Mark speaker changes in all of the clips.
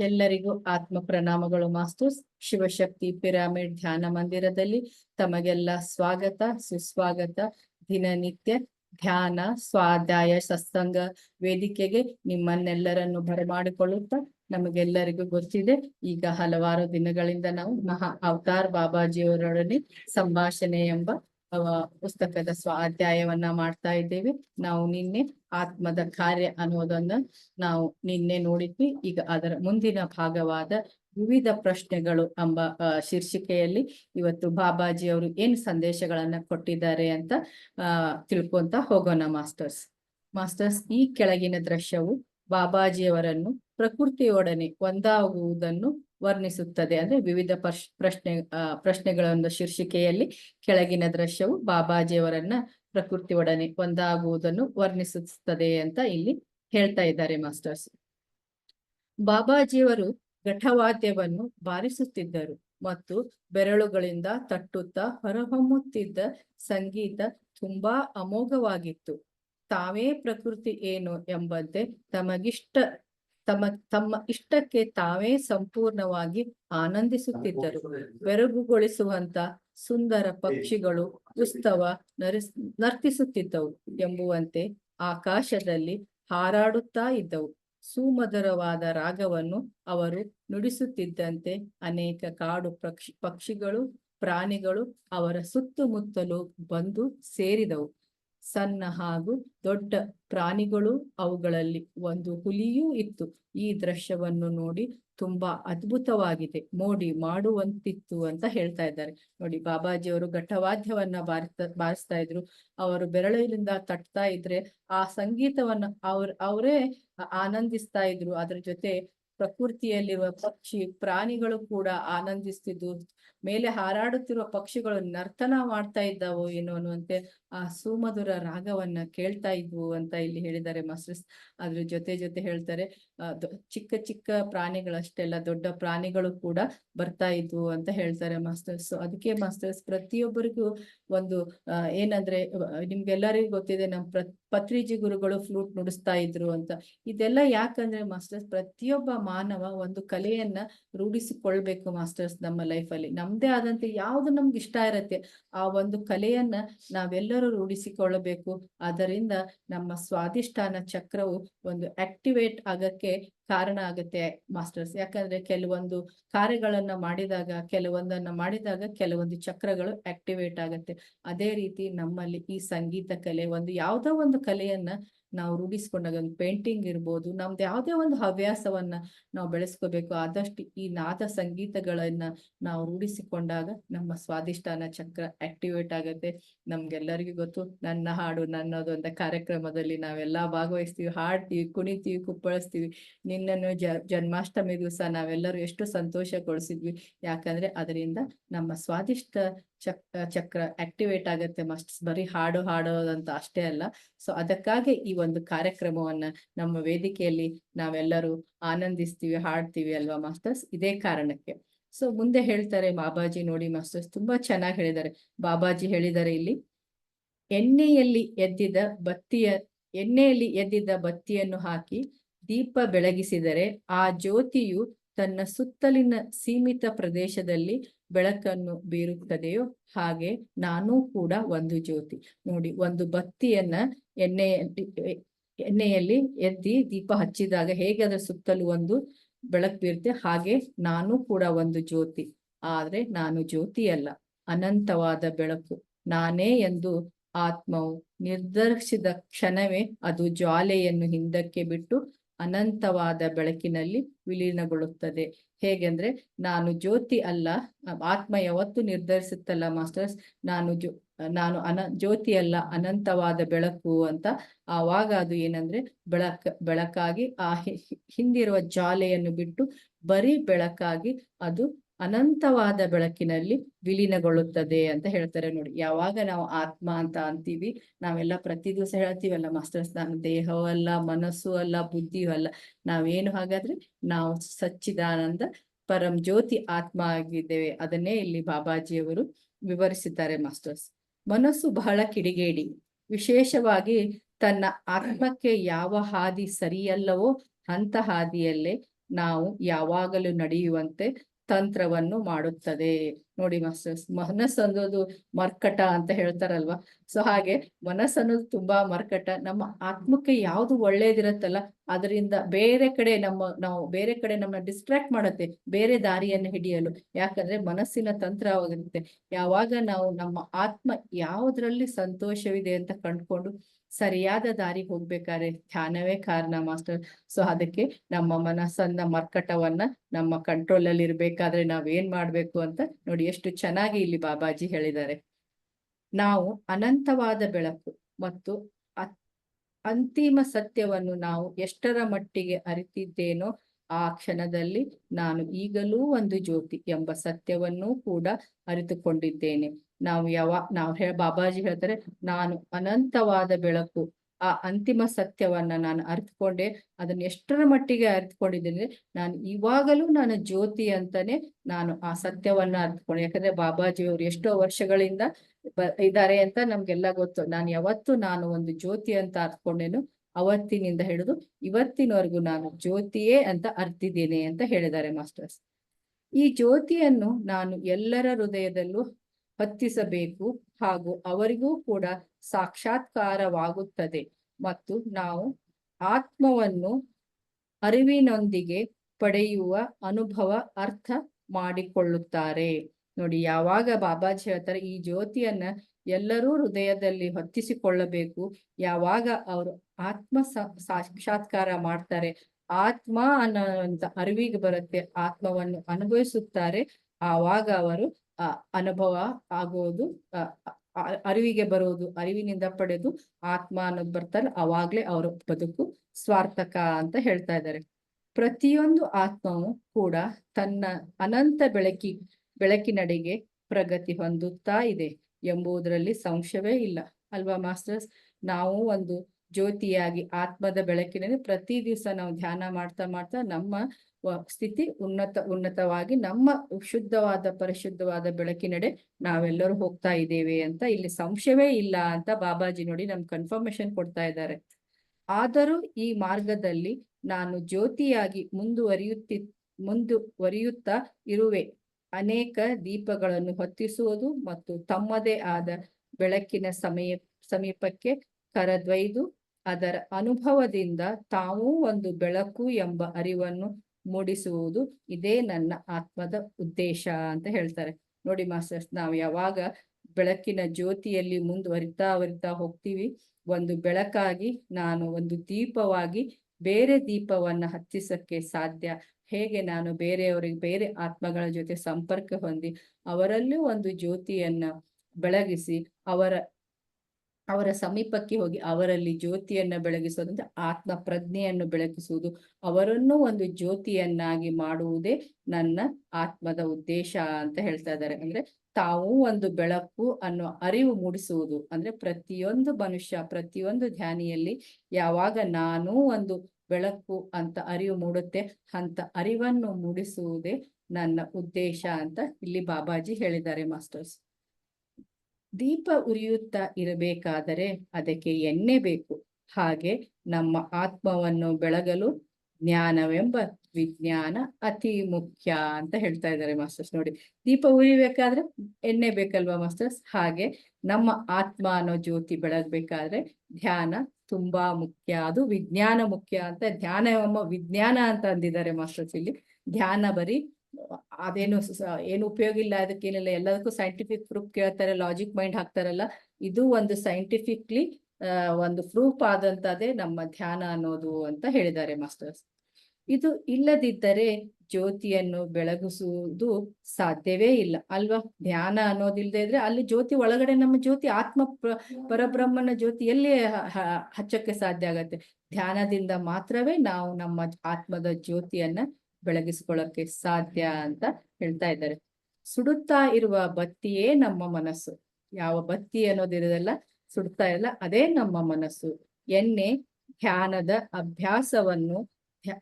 Speaker 1: ಎಲ್ಲರಿಗೂ ಆತ್ಮ ಪ್ರಣಾಮಗಳು ಮಾಸ್ತು. ಶಿವಶಕ್ತಿ ಪಿರಾಮಿಡ್ ಧ್ಯಾನ ಮಂದಿರದಲ್ಲಿ ತಮಗೆಲ್ಲ ಸ್ವಾಗತ, ಸುಸ್ವಾಗತ. ದಿನನಿತ್ಯ ಧ್ಯಾನ, ಸ್ವಾಧ್ಯಾಯ, ಸತ್ಸಂಗ ವೇದಿಕೆಗೆ ನಿಮ್ಮನ್ನೆಲ್ಲರನ್ನು ಬರಮಾಡಿಕೊಳ್ಳುತ್ತಾ ನಮಗೆಲ್ಲರಿಗೂ ಗೊತ್ತಿದೆ. ಈಗ ಹಲವಾರು ದಿನಗಳಿಂದ ನಾವು ಮಹಾ ಅವತಾರ್ ಬಾಬಾಜಿಯವರೊಡನೆ ಸಂಭಾಷಣೆ ಎಂಬ ಪುಸ್ತಕದ ಸ್ವಾಧ್ಯಾಯವನ್ನ ಮಾಡ್ತಾ ಇದ್ದೇವೆ. ನಾವು ನಿನ್ನೆ ಆತ್ಮದ ಕಾರ್ಯ ಅನ್ನೋದನ್ನ ನಾವು ನಿನ್ನೆ ನೋಡಿದ್ವಿ. ಈಗ ಅದರ ಮುಂದಿನ ಭಾಗವಾದ ವಿವಿಧ ಪ್ರಶ್ನೆಗಳು ಎಂಬ ಶೀರ್ಷಿಕೆಯಲ್ಲಿ ಇವತ್ತು ಬಾಬಾಜಿ ಅವರು ಏನ್ ಸಂದೇಶಗಳನ್ನ ಕೊಟ್ಟಿದ್ದಾರೆ ಅಂತ ತಿಳ್ಕೊಂತ ಹೋಗೋಣ ಮಾಸ್ಟರ್ಸ್. ಮಾಸ್ಟರ್ಸ್, ಈ ಕೆಳಗಿನ ದೃಶ್ಯವು ಬಾಬಾಜಿಯವರನ್ನು ಪ್ರಕೃತಿಯೊಡನೆ ಒಂದಾಗುವುದನ್ನು ವರ್ಣಿಸುತ್ತದೆ. ಅಂದ್ರೆ ವಿವಿಧ ಪರ್ಶ್ ಪ್ರಶ್ನೆ ಪ್ರಶ್ನೆಗಳ ಒಂದು ಶೀರ್ಷಿಕೆಯಲ್ಲಿ ಕೆಳಗಿನ ದೃಶ್ಯವು ಬಾಬಾಜಿಯವರನ್ನ ಪ್ರಕೃತಿಯೊಡನೆ ಒಂದಾಗುವುದನ್ನು ವರ್ಣಿಸುತ್ತದೆ ಅಂತ ಇಲ್ಲಿ ಹೇಳ್ತಾ ಇದ್ದಾರೆ ಮಾಸ್ಟರ್ಸ್. ಬಾಬಾಜಿಯವರು ಘಟವಾದ್ಯವನ್ನು ಬಾರಿಸುತ್ತಿದ್ದರು ಮತ್ತು ಬೆರಳುಗಳಿಂದ ತಟ್ಟುತ್ತಾ ಹೊರಹೊಮ್ಮುತ್ತಿದ್ದ ಸಂಗೀತ ತುಂಬಾ ಅಮೋಘವಾಗಿತ್ತು. ತಾವೇ ಪ್ರಕೃತಿ ಏನು ಎಂಬಂತೆ ತಮಗಿಷ್ಟ ತಮ್ಮ ತಮ್ಮ ಇಷ್ಟಕ್ಕೆ ತಾವೇ ಸಂಪೂರ್ಣವಾಗಿ ಆನಂದಿಸುತ್ತಿದ್ದರು. ಬೆರಗುಗೊಳಿಸುವಂತ ಸುಂದರ ಪಕ್ಷಿಗಳು ಉತ್ಸವ ನರಿಸ್ ನರ್ತಿಸುತ್ತಿದ್ದವು ಎಂಬುವಂತೆ ಆಕಾಶದಲ್ಲಿ ಹಾರಾಡುತ್ತಾ ಇದ್ದವು. ಸುಮಧುರವಾದ ರಾಗವನ್ನು ಅವರು ನುಡಿಸುತ್ತಿದ್ದಂತೆ ಅನೇಕ ಕಾಡು ಪಕ್ಷಿ ಪಕ್ಷಿಗಳು ಪ್ರಾಣಿಗಳು ಅವರ ಸುತ್ತಮುತ್ತಲು ಬಂದು ಸೇರಿದವು. ಸಣ್ಣ ಹಾಗೂ ದೊಡ್ಡ ಪ್ರಾಣಿಗಳು ಅವುಗಳಲ್ಲಿ ಒಂದು ಹುಲಿಯೂ ಇತ್ತು. ಈ ದೃಶ್ಯವನ್ನು ನೋಡಿ ತುಂಬಾ ಅದ್ಭುತವಾಗಿದೆ. ಮೋಡಿ ಮಾಡುವಂತಿತ್ತು ಅಂತ ಹೇಳ್ತಾ ಇದ್ದಾರೆ. ನೋಡಿ ಬಾಬಾಜಿಯವರು ಘಟವಾದ್ಯವನ್ನ ಬಾರಿಸ್ತಾ ಬಾರಿಸ್ತಾ ಇದ್ರು. ಅವರು ಬೆರಳಿನಿಂದ ತಟ್ತಾ ಇದ್ರೆ ಆ ಸಂಗೀತವನ್ನ ಅವ್ರ, ಅವರೇ ಆನಂದಿಸ್ತಾ ಇದ್ರು. ಅದ್ರ ಜೊತೆ ಪ್ರಕೃತಿಯಲ್ಲಿರುವ ಪಕ್ಷಿ, ಪ್ರಾಣಿಗಳು ಕೂಡ ಆನಂದಿಸ್ತಿದ್ವು ಮೇಲೆ ಹಾರಾಡುತ್ತಿರುವ ಪಕ್ಷಿಗಳು ನರ್ತನ ಮಾಡ್ತಾ ಇದ್ದಾವೋ ಏನೋ ಅನ್ನುವಂತೆ ಆ ಸುಮಧುರ ರಾಗವನ್ನ ಕೇಳ್ತಾ ಇದ್ವು ಅಂತ ಇಲ್ಲಿ ಹೇಳಿದ್ದಾರೆ ಮಾಸ್ಟರ್ಸ್. ಅದ್ರ ಜೊತೆ ಜೊತೆ ಹೇಳ್ತಾರೆ ಚಿಕ್ಕ ಚಿಕ್ಕ ಪ್ರಾಣಿಗಳಷ್ಟೆಲ್ಲ ದೊಡ್ಡ ಪ್ರಾಣಿಗಳು ಕೂಡ ಬರ್ತಾ ಇದ್ವು ಅಂತ ಹೇಳ್ತಾರೆ ಮಾಸ್ಟರ್ಸ್. ಅದಕ್ಕೆ ಮಾಸ್ಟರ್ಸ್ ಪ್ರತಿಯೊಬ್ಬರಿಗೂ ಒಂದು ಏನಂದ್ರೆ ನಿಮ್ಗೆಲ್ಲರಿಗೂ ಗೊತ್ತಿದೆ ನಮ್ ಪ್ರ, ಪತ್ರಿಜಿ ಗುರುಗಳು ಫ್ಲೂಟ್ ನುಡಿಸ್ತಾ ಇದ್ರು ಅಂತ. ಇದೆಲ್ಲ ಯಾಕಂದ್ರೆ ಮಾಸ್ಟರ್ಸ್ ಪ್ರತಿಯೊಬ್ಬ ಮಾನವ ಒಂದು ಕಲೆಯನ್ನ ರೂಢಿಸಿಕೊಳ್ಬೇಕು ಮಾಸ್ಟರ್ಸ್ ನಮ್ಮ ಲೈಫಲ್ಲಿ. ನಮ್ದೇ ಆದಂತೆ ಯಾವ್ದು ನಮ್ಗೆ ಇಷ್ಟ ಇರತ್ತೆ, ಆ ಒಂದು ಕಲೆಯನ್ನ ನಾವೆಲ್ಲರೂ ರೂಢಿಸಿಕೊಳ್ಳಬೇಕು. ಅದರಿಂದ ನಮ್ಮ ಸ್ವಾದಿಷ್ಠಾನ ಚಕ್ರವು ಒಂದು ಆಕ್ಟಿವೇಟ್ ಆಗಕ್ಕೆ ಕಾರಣ ಆಗುತ್ತೆ ಮಾಸ್ಟರ್ಸ್. ಯಾಕಂದ್ರೆ ಕೆಲವೊಂದು ಕಾರ್ಯಗಳನ್ನ ಮಾಡಿದಾಗ, ಕೆಲವೊಂದನ್ನ ಮಾಡಿದಾಗ ಕೆಲವೊಂದು ಚಕ್ರಗಳು ಆಕ್ಟಿವೇಟ್ ಆಗತ್ತೆ. ಅದೇ ರೀತಿ ನಮ್ಮಲ್ಲಿ ಈ ಸಂಗೀತ ಕಲೆ ಒಂದು ಯಾವ್ದೋ ಒಂದು ಕಲೆಯನ್ನ ನಾವು ರೂಢಿಸ್ಕೊಂಡಾಗ ಒಂದು ಪೇಂಟಿಂಗ್ ಇರ್ಬೋದು, ನಮ್ದು ಯಾವುದೇ ಒಂದು ಹವ್ಯಾಸವನ್ನ ನಾವು ಬೆಳೆಸ್ಕೋಬೇಕು, ಆದಷ್ಟು ಈ ನಾದ ಸಂಗೀತಗಳನ್ನ ನಾವು ರೂಢಿಸಿಕೊಂಡಾಗ ನಮ್ಮ ಸ್ವಾದಿಷ್ಠಾನ ಚಕ್ರ ಆಕ್ಟಿವೇಟ್ ಆಗತ್ತೆ. ನಮ್ಗೆಲ್ಲರಿಗೂ ಗೊತ್ತು, ನನ್ನ ಹಾಡು ನನ್ನದು ಅಂತ ಕಾರ್ಯಕ್ರಮದಲ್ಲಿ ನಾವೆಲ್ಲ ಭಾಗವಹಿಸ್ತೀವಿ, ಹಾಡ್ತೀವಿ, ಕುಣಿತೀವಿ, ಕುಪ್ಪಳಿಸ್ತೀವಿ. ನಿನ್ನನ್ನು ಜ, ಜನ್ಮಾಷ್ಟಮಿ ದಿವಸ ನಾವೆಲ್ಲರೂ ಎಷ್ಟು ಸಂತೋಷಗೊಳಿಸಿದ್ವಿ. ಯಾಕಂದ್ರೆ ಅದರಿಂದ ನಮ್ಮ ಸ್ವಾದಿಷ್ಟ ಚಕ್ ಚಕ್ರ ಆಕ್ಟಿವೇಟ್ ಆಗತ್ತೆ ಮಸ್ಟ್ ಬರೀ ಹಾಡು ಹಾಡೋದಂತ ಅಷ್ಟೇ ಅಲ್ಲ. ಸೊ ಅದಕ್ಕಾಗಿ ಈ ಒಂದು ಕಾರ್ಯಕ್ರಮವನ್ನ ನಮ್ಮ ವೇದಿಕೆಯಲ್ಲಿ ನಾವೆಲ್ಲರೂ ಆನಂದಿಸ್ತೀವಿ, ಹಾಡ್ತೀವಿ ಅಲ್ವಾ ಮಾಸ್ಟರ್ಸ್ ಇದೇ ಕಾರಣಕ್ಕೆ. ಸೊ ಮುಂದೆ ಹೇಳ್ತಾರೆ ಬಾಬಾಜಿ ನೋಡಿ ಮಾಸ್ಟರ್ಸ್ ತುಂಬಾ ಚೆನ್ನಾಗಿ ಹೇಳಿದ್ದಾರೆ. ಬಾಬಾಜಿ ಹೇಳಿದ್ದಾರೆ ಇಲ್ಲಿ, ಎಣ್ಣೆಯಲ್ಲಿ ಎದ್ದಿದ ಬತ್ತಿಯ, ಎಣ್ಣೆಯಲ್ಲಿ ಎದ್ದಿದ್ದ ಬತ್ತಿಯನ್ನು ಹಾಕಿ ದೀಪ ಬೆಳಗಿಸಿದರೆ ಆ ಜ್ಯೋತಿಯು ತನ್ನ ಸುತ್ತಲಿನ ಸೀಮಿತ ಪ್ರದೇಶದಲ್ಲಿ ಬೆಳಕನ್ನು ಬೀರುತ್ತದೆಯೋ ಹಾಗೆ ನಾನು ಕೂಡ ಒಂದು ಜ್ಯೋತಿ. ನೋಡಿ, ಒಂದು ಬತ್ತಿಯನ್ನ ಎಣ್ಣೆಯಲ್ಲಿ ಎಣ್ಣೆಯಲ್ಲಿ ಎದ್ದಿ ದೀಪ ಹಚ್ಚಿದಾಗ ಹೇಗೆ ಅದರ ಸುತ್ತಲೂ ಒಂದು ಬೆಳಕು ಬೀರುತ್ತೆ, ಹಾಗೆ ನಾನು ಕೂಡ ಒಂದು ಜ್ಯೋತಿ. ಆದ್ರೆ ನಾನು ಜ್ಯೋತಿ ಅಲ್ಲ ಅನಂತವಾದ ಬೆಳಕು. ನಾನೇ ಎಂದು ಆತ್ಮವು ನಿರ್ದರ್ಶಿದ ಕ್ಷಣವೇ ಅದು ಜ್ವಾಲೆಯನ್ನು ಹಿಂದಕ್ಕೆ ಬಿಟ್ಟು ಅನಂತವಾದ ಬೆಳಕಿನಲ್ಲಿ ವಿಲೀನಗೊಳ್ಳುತ್ತದೆ. ಹೇಗೆಂದ್ರೆ ನಾನು ಜ್ಯೋತಿ ಅಲ್ಲ, ಆತ್ಮ ಯಾವತ್ತು ನಿರ್ಧರಿಸುತ್ತಲ್ಲ ಮಾಸ್ಟರ್ಸ್. ನಾನು ಜೋ, ನಾನು ಅನ, ಜ್ಯೋತಿ ಅಲ್ಲ, ಅನಂತವಾದ ಬೆಳಕು ಅಂತ. ಆವಾಗ ಅದು ಏನಂದ್ರೆ, ಬೆಳಕ, ಬೆಳಕಾಗಿ ಆ ಹಿಂದಿರುವ ಜಾಲೆಯನ್ನು ಬಿಟ್ಟು ಬರೀ ಬೆಳಕಾಗಿ ಅದು ಅನಂತವಾದ ಬೆಳಕಿನಲ್ಲಿ ವಿಲೀನಗೊಳ್ಳುತ್ತದೆ ಅಂತ ಹೇಳ್ತಾರೆ ನೋಡಿ. ಯಾವಾಗ ನಾವು ಆತ್ಮ ಅಂತ ಅಂತೀವಿ, ನಾವೆಲ್ಲ ಪ್ರತಿ ದಿವಸ ಹೇಳ್ತೀವಲ್ಲ ಮಾಸ್ಟರ್ಸ್ ನಾನು ದೇಹವೂ ಅಲ್ಲ, ಮನಸ್ಸು ಅಲ್ಲ, ಬುದ್ಧಿಯೂ ಅಲ್ಲ. ನಾವೇನು ಹಾಗಾದ್ರೆ ನಾವು ಸಚ್ಚಿದಾನಂದ ಪರಂ ಜ್ಯೋತಿ ಆತ್ಮ ಆಗಿದ್ದೇವೆ. ಅದನ್ನೇ ಇಲ್ಲಿ ಬಾಬಾಜಿಯವರು ವಿವರಿಸಿದ್ದಾರೆ ಮಾಸ್ಟರ್ಸ್. ಮನಸ್ಸು ಬಹಳ ಕಿಡಿಗೇಡಿ. ವಿಶೇಷವಾಗಿ ತನ್ನ ಆತ್ಮಕ್ಕೆ ಯಾವ ಹಾದಿ ಸರಿಯಲ್ಲವೋ ಅಂತ ಹಾದಿಯಲ್ಲೇ ನಾವು ಯಾವಾಗಲೂ ನಡೆಯುವಂತೆ ತಂತ್ರವನ್ನು ಮಾಡುತ್ತದೆ. ನೋಡಿ ಮಾಸ್ಟರ್ಸ್, ಮನಸ್ಸು ಅನ್ನೋದು ಮರ್ಕಟ ಅಂತ ಹೇಳ್ತಾರಲ್ವಾ? ಸೊ ಹಾಗೆ ಮನಸ್ಸು ಅನ್ನೋದು ತುಂಬಾ ಮರ್ಕಟ. ನಮ್ಮ ಆತ್ಮಕ್ಕೆ ಯಾವುದು ಒಳ್ಳೇದಿರತ್ತಲ್ಲ, ಅದರಿಂದ ಬೇರೆ ಕಡೆ ನಮ್ಮ, ನಾವು ಬೇರೆ ಕಡೆ ನಮ್ಮ ಡಿಸ್ಟ್ರಾಕ್ಟ್ ಮಾಡುತ್ತೆ, ಬೇರೆ ದಾರಿಯನ್ನು ಹಿಡಿಯಲು. ಯಾಕಂದ್ರೆ ಮನಸ್ಸಿನ ತಂತ್ರವಾಗಿರುತ್ತೆ ಯಾವಾಗ ನಾವು ನಮ್ಮ ಆತ್ಮ ಯಾವುದ್ರಲ್ಲಿ ಸಂತೋಷವಿದೆ ಅಂತ ಕಂಡ್ಕೊಂಡು ಸರಿಯಾದ ದಾರಿ ಹೋಗ್ಬೇಕಾದ್ರೆ ಧ್ಯಾನವೇ ಕಾರಣ, ಮಾಸ್ಟರ್. ಸೊ ಅದಕ್ಕೆ ನಮ್ಮ ಮನಸ್ಸನ್ನ ಮರ್ಕಟವನ್ನ ನಮ್ಮ ಕಂಟ್ರೋಲ್ ಅಲ್ಲಿ ಇರ್ಬೇಕಾದ್ರೆ ನಾವ್ ಏನ್ ಮಾಡ್ಬೇಕು ಅಂತ ನೋಡಿ ಎಷ್ಟು ಚೆನ್ನಾಗಿ ಇಲ್ಲಿ ಬಾಬಾಜಿ ಹೇಳಿದ್ದಾರೆ. ನಾವು ಅನಂತವಾದ ಬೆಳಕು ಮತ್ತು ಅಂತಿಮ ಸತ್ಯವನ್ನು ನಾವು ಎಷ್ಟರ ಮಟ್ಟಿಗೆ ಅರಿತಿದ್ದೇನೋ ಆ ಕ್ಷಣದಲ್ಲಿ ನಾನು ಈಗಲೂ ಒಂದು ಜ್ಯೋತಿ ಎಂಬ ಸತ್ಯವನ್ನೂ ಕೂಡ ಅರಿತುಕೊಂಡಿದ್ದೇನೆ. ನಾವು ಯಾವ, ನಾವು ಹೇ, ಬಾಬಾಜಿ ಹೇಳ್ತಾರೆ, ನಾನು ಅನಂತವಾದ ಬೆಳಕು, ಆ ಅಂತಿಮ ಸತ್ಯವನ್ನ ನಾನು ಅರಿತುಕೊಂಡೆ, ಅದನ್ನ ಎಷ್ಟರ ಮಟ್ಟಿಗೆ ಅರಿತುಕೊಂಡಿದ್ದೇನೆ, ನಾನು ಇವಾಗಲೂ ನಾನು ಜ್ಯೋತಿ ಅಂತಾನೆ ನಾನು ಆ ಸತ್ಯವನ್ನ ಅರ್ಥಕೊಂಡೆ ಯಾಕಂದ್ರೆ ಬಾಬಾಜಿ ಅವರು ಎಷ್ಟೋ ವರ್ಷಗಳಿಂದ ಇದ್ದಾರೆ ಅಂತ ನಮ್ಗೆಲ್ಲ ಗೊತ್ತು. ನಾನು ಯಾವತ್ತು ನಾನು ಒಂದು ಜ್ಯೋತಿ ಅಂತ ಅರ್ತ್ಕೊಂಡೇನು, ಅವತ್ತಿನಿಂದ ಹಿಡಿದು ಇವತ್ತಿನವರೆಗೂ ನಾನು ಜ್ಯೋತಿಯೇ ಅಂತ ಅರ್ತಿದ್ದೇನೆ ಅಂತ ಹೇಳಿದ್ದಾರೆ ಮಾಸ್ಟರ್ಸ್. ಈ ಜ್ಯೋತಿಯನ್ನು ನಾನು ಎಲ್ಲರ ಹೃದಯದಲ್ಲೂ ಹತ್ತಿಸಬೇಕು ಹಾಗೂ ಅವರಿಗೂ ಕೂಡ ಸಾಕ್ಷಾತ್ಕಾರವಾಗುತ್ತದೆ. ಮತ್ತು ನಾವು ಆತ್ಮವನ್ನು ಅರಿವಿನೊಂದಿಗೆ ಪಡೆಯುವ ಅನುಭವ ಅರ್ಥ ಮಾಡಿಕೊಳ್ಳುತ್ತಾರೆ. ನೋಡಿ, ಯಾವಾಗ ಬಾಬಾಜಿ ಹೇಳ್ತಾರೆ, ಈ ಜ್ಯೋತಿಯನ್ನ ಎಲ್ಲರೂ ಹೃದಯದಲ್ಲಿ ಹೊತ್ತಿಸಿಕೊಳ್ಳಬೇಕು. ಯಾವಾಗ ಅವರು ಆತ್ಮ ಸಾಕ್ಷಾತ್ಕಾರ ಮಾಡ್ತಾರೆ, ಆತ್ಮ ಅನ್ನೋ ಅರಿವಿಗೆ ಬರುತ್ತೆ, ಆತ್ಮವನ್ನು ಅನುಭವಿಸುತ್ತಾರೆ, ಆವಾಗ ಅವರು ಅನುಭವ ಆಗೋದು ಅರಿವಿಗೆ ಬರೋದು ಅರಿವಿನಿಂದ ಪಡೆದು ಆತ್ಮ ಅನ್ನೋದು ಬರ್ತಾರೆ ಅವಾಗ್ಲೇ ಅವರ ಬದುಕು ಸ್ವಾರ್ಥಕ ಅಂತ ಹೇಳ್ತಾ ಇದ್ದಾರೆ. ಪ್ರತಿಯೊಂದು ಆತ್ಮವು ಕೂಡ ತನ್ನ ಅನಂತ ಬೆಳಕಿ, ಬೆಳಕಿನಡೆಗೆ ಪ್ರಗತಿ ಹೊಂದುತ್ತಾ ಇದೆ ಎಂಬುದರಲ್ಲಿ ಸಂಶಯವೇ ಇಲ್ಲ. ಅಲ್ವಾ ಮಾಸ್ಟರ್ಸ್? ನಾವು ಒಂದು ಜ್ಯೋತಿಯಾಗಿ ಆತ್ಮದ ಬೆಳಕಿನಲ್ಲಿ ಪ್ರತಿ ದಿವಸ ನಾವು ಧ್ಯಾನ ಮಾಡ್ತಾ ಮಾಡ್ತಾ ನಮ್ಮ ಸ್ಥಿತಿ ಉನ್ನತ, ಉನ್ನತವಾಗಿ ನಮ್ಮ ಶುದ್ಧವಾದ, ಪರಿಶುದ್ಧವಾದ ಬೆಳಕಿನಡೆ ನಾವೆಲ್ಲರೂ ಹೋಗ್ತಾ ಇದ್ದೇವೆ ಅಂತ ಇಲ್ಲಿ ಸಂಶಯವೇ ಇಲ್ಲ ಅಂತ ಬಾಬಾಜಿ ನೋಡಿ ನಮ್ ಕನ್ಫರ್ಮೇಶನ್ ಕೊಡ್ತಾ ಇದ್ದಾರೆ. ಆದರೂ ಈ ಮಾರ್ಗದಲ್ಲಿ ನಾನು ಜ್ಯೋತಿಯಾಗಿ ಮುಂದುವರಿಯುತ್ತಿ, ಮುಂದುವರಿಯುತ್ತಾ ಇರುವೆ. ಅನೇಕ ದೀಪಗಳನ್ನು ಹೊತ್ತಿಸುವುದು ಮತ್ತು ತಮ್ಮದೇ ಆದ ಬೆಳಕಿನ ಸಮಯ, ಸಮೀಪಕ್ಕೆ ಕರೆದೊಯ್ದು ಅದರ ಅನುಭವದಿಂದ ತಾವೂ ಒಂದು ಬೆಳಕು ಎಂಬ ಅರಿವನ್ನು ಮೂಡಿಸುವುದು ಇದೇ ನನ್ನ ಆತ್ಮದ ಉದ್ದೇಶ ಅಂತ ಹೇಳ್ತಾರೆ. ನೋಡಿ ಮಾಸ್ಟರ್ಸ್, ನಾವು ಯಾವಾಗ ಬೆಳಕಿನ ಜ್ಯೋತಿಯಲ್ಲಿ ಮುಂದುವರಿತಾ ವರಿತಾ ಹೋಗ್ತೀವಿ, ಒಂದು ಬೆಳಕಾಗಿ ನಾನು ಒಂದು ದೀಪವಾಗಿ ಬೇರೆ ದೀಪವನ್ನ ಹತ್ತಿಸಕ್ಕೆ ಸಾಧ್ಯ. ಹೇಗೆ ನಾನು ಬೇರೆಯವರಿಗೆ, ಬೇರೆ ಆತ್ಮಗಳ ಜೊತೆ ಸಂಪರ್ಕ ಹೊಂದಿ ಅವರಲ್ಲೂ ಒಂದು ಜ್ಯೋತಿಯನ್ನ ಬೆಳಗಿಸಿ ಅವರ ಅವರ ಸಮೀಪಕ್ಕೆ ಹೋಗಿ ಅವರಲ್ಲಿ ಜ್ಯೋತಿಯನ್ನ ಬೆಳಗಿಸೋದಂದ್ರೆ ಆತ್ಮ ಪ್ರಜ್ಞೆಯನ್ನು ಬೆಳಗಿಸುವುದು. ಅವರನ್ನು ಒಂದು ಜ್ಯೋತಿಯನ್ನಾಗಿ ಮಾಡುವುದೇ ನನ್ನ ಆತ್ಮದ ಉದ್ದೇಶ ಅಂತ ಹೇಳ್ತಾ ಇದ್ದಾರೆ. ಅಂದ್ರೆ ತಾವು ಒಂದು ಬೆಳಕು ಅನ್ನೋ ಅರಿವು ಮೂಡಿಸುವುದು. ಅಂದ್ರೆ ಪ್ರತಿಯೊಂದು ಮನುಷ್ಯ, ಪ್ರತಿಯೊಂದು ಧ್ಯಾನಿಯಲ್ಲಿ ಯಾವಾಗ ನಾನು ಒಂದು ಬೆಳಕು ಅಂತ ಅರಿವು ಮೂಡುತ್ತೆ, ಅಂತ ಅರಿವನ್ನು ಮೂಡಿಸುವುದೇ ನನ್ನ ಉದ್ದೇಶ ಅಂತ ಇಲ್ಲಿ ಬಾಬಾಜಿ ಹೇಳಿದ್ದಾರೆ ಮಾಸ್ಟರ್ಸ್. ದೀಪ ಉರಿಯುತ್ತಾ ಇರಬೇಕಾದರೆ ಅದಕ್ಕೆ ಎಣ್ಣೆ ಬೇಕು. ಹಾಗೆ ನಮ್ಮ ಆತ್ಮವನ್ನು ಬೆಳಗಲು ಜ್ಞಾನವೆಂಬ ವಿಜ್ಞಾನ ಅತಿ ಮುಖ್ಯ ಅಂತ ಹೇಳ್ತಾ ಇದ್ದಾರೆ ಮಾಸ್ಟರ್ಸ್ ನೋಡಿ. ದೀಪ ಉರಿಬೇಕಾದ್ರೆ ಎಣ್ಣೆ ಬೇಕಲ್ವಾ ಮಾಸ್ಟರ್ಸ್? ಹಾಗೆ ನಮ್ಮ ಆತ್ಮ ಅನ್ನೋ ಜ್ಯೋತಿ ಬೆಳಗ್ಬೇಕಾದ್ರೆ ಧ್ಯಾನ ತುಂಬಾ ಮುಖ್ಯ. ಅದು ವಿಜ್ಞಾನ ಮುಖ್ಯ ಅಂತ, ಧ್ಯಾನ ವಿಜ್ಞಾನ ಅಂತ ಅಂದಿದ್ದಾರೆ ಮಾಸ್ಟರ್ಸ್ ಇಲ್ಲಿ. ಧ್ಯಾನ ಬರೀ ಅದೇನು ಏನು ಉಪಯೋಗ ಇಲ್ಲ ಅದಕ್ಕೇನಿಲ್ಲ ಎಲ್ಲದಕ್ಕೂ ಸೈಂಟಿಫಿಕ್ ಪ್ರೂಫ್ ಕೇಳ್ತಾರೆ ಲಾಜಿಕ್ ಮೈಂಡ್ ಹಾಕ್ತಾರಲ್ಲ. ಇದು ಒಂದು ಸೈಂಟಿಫಿಕ್ಲಿ ಒಂದು ಪ್ರೂಫ್ ಆದಂತದೇ ನಮ್ಮ ಧ್ಯಾನ ಅನ್ನೋದು ಅಂತ ಹೇಳಿದ್ದಾರೆ ಮಾಸ್ಟರ್ಸ್ ಇದು ಇಲ್ಲದಿದ್ದರೆ ಜ್ಯೋತಿಯನ್ನು ಬೆಳಗಿಸುವುದು ಸಾಧ್ಯವೇ ಇಲ್ಲ. ಅಲ್ವಾ? ಧ್ಯಾನ ಅನ್ನೋದಿಲ್ಲದೆ ಇದ್ರೆ ಅಲ್ಲಿ ಜ್ಯೋತಿ ಒಳಗಡೆ ನಮ್ಮ ಜ್ಯೋತಿ ಆತ್ಮ ಪರಬ್ರಹ್ಮನ ಜ್ಯೋತಿ ಎಲ್ಲಿ ಹಚ್ಚಕ್ಕೆ ಸಾಧ್ಯ ಆಗತ್ತೆ? ಧ್ಯಾನದಿಂದ ಮಾತ್ರವೇ ನಾವು ನಮ್ಮ ಆತ್ಮದ ಜ್ಯೋತಿಯನ್ನ ಬೆಳಗಿಸ್ಕೊಳ್ಳಕ್ಕೆ ಸಾಧ್ಯ ಅಂತ ಹೇಳ್ತಾ ಇದ್ದಾರೆ. ಸುಡುತ್ತಾ ಇರುವ ಬತ್ತಿಯೇ ನಮ್ಮ ಮನಸ್ಸು. ಯಾವ ಬತ್ತಿ ಅನ್ನೋದಿರೋದಲ್ಲ ಸುಡ್ತಾ ಇಲ್ಲ ಅದೇ ನಮ್ಮ ಮನಸ್ಸು. ಎಣ್ಣೆ, ಧ್ಯಾನದ ಅಭ್ಯಾಸವನ್ನು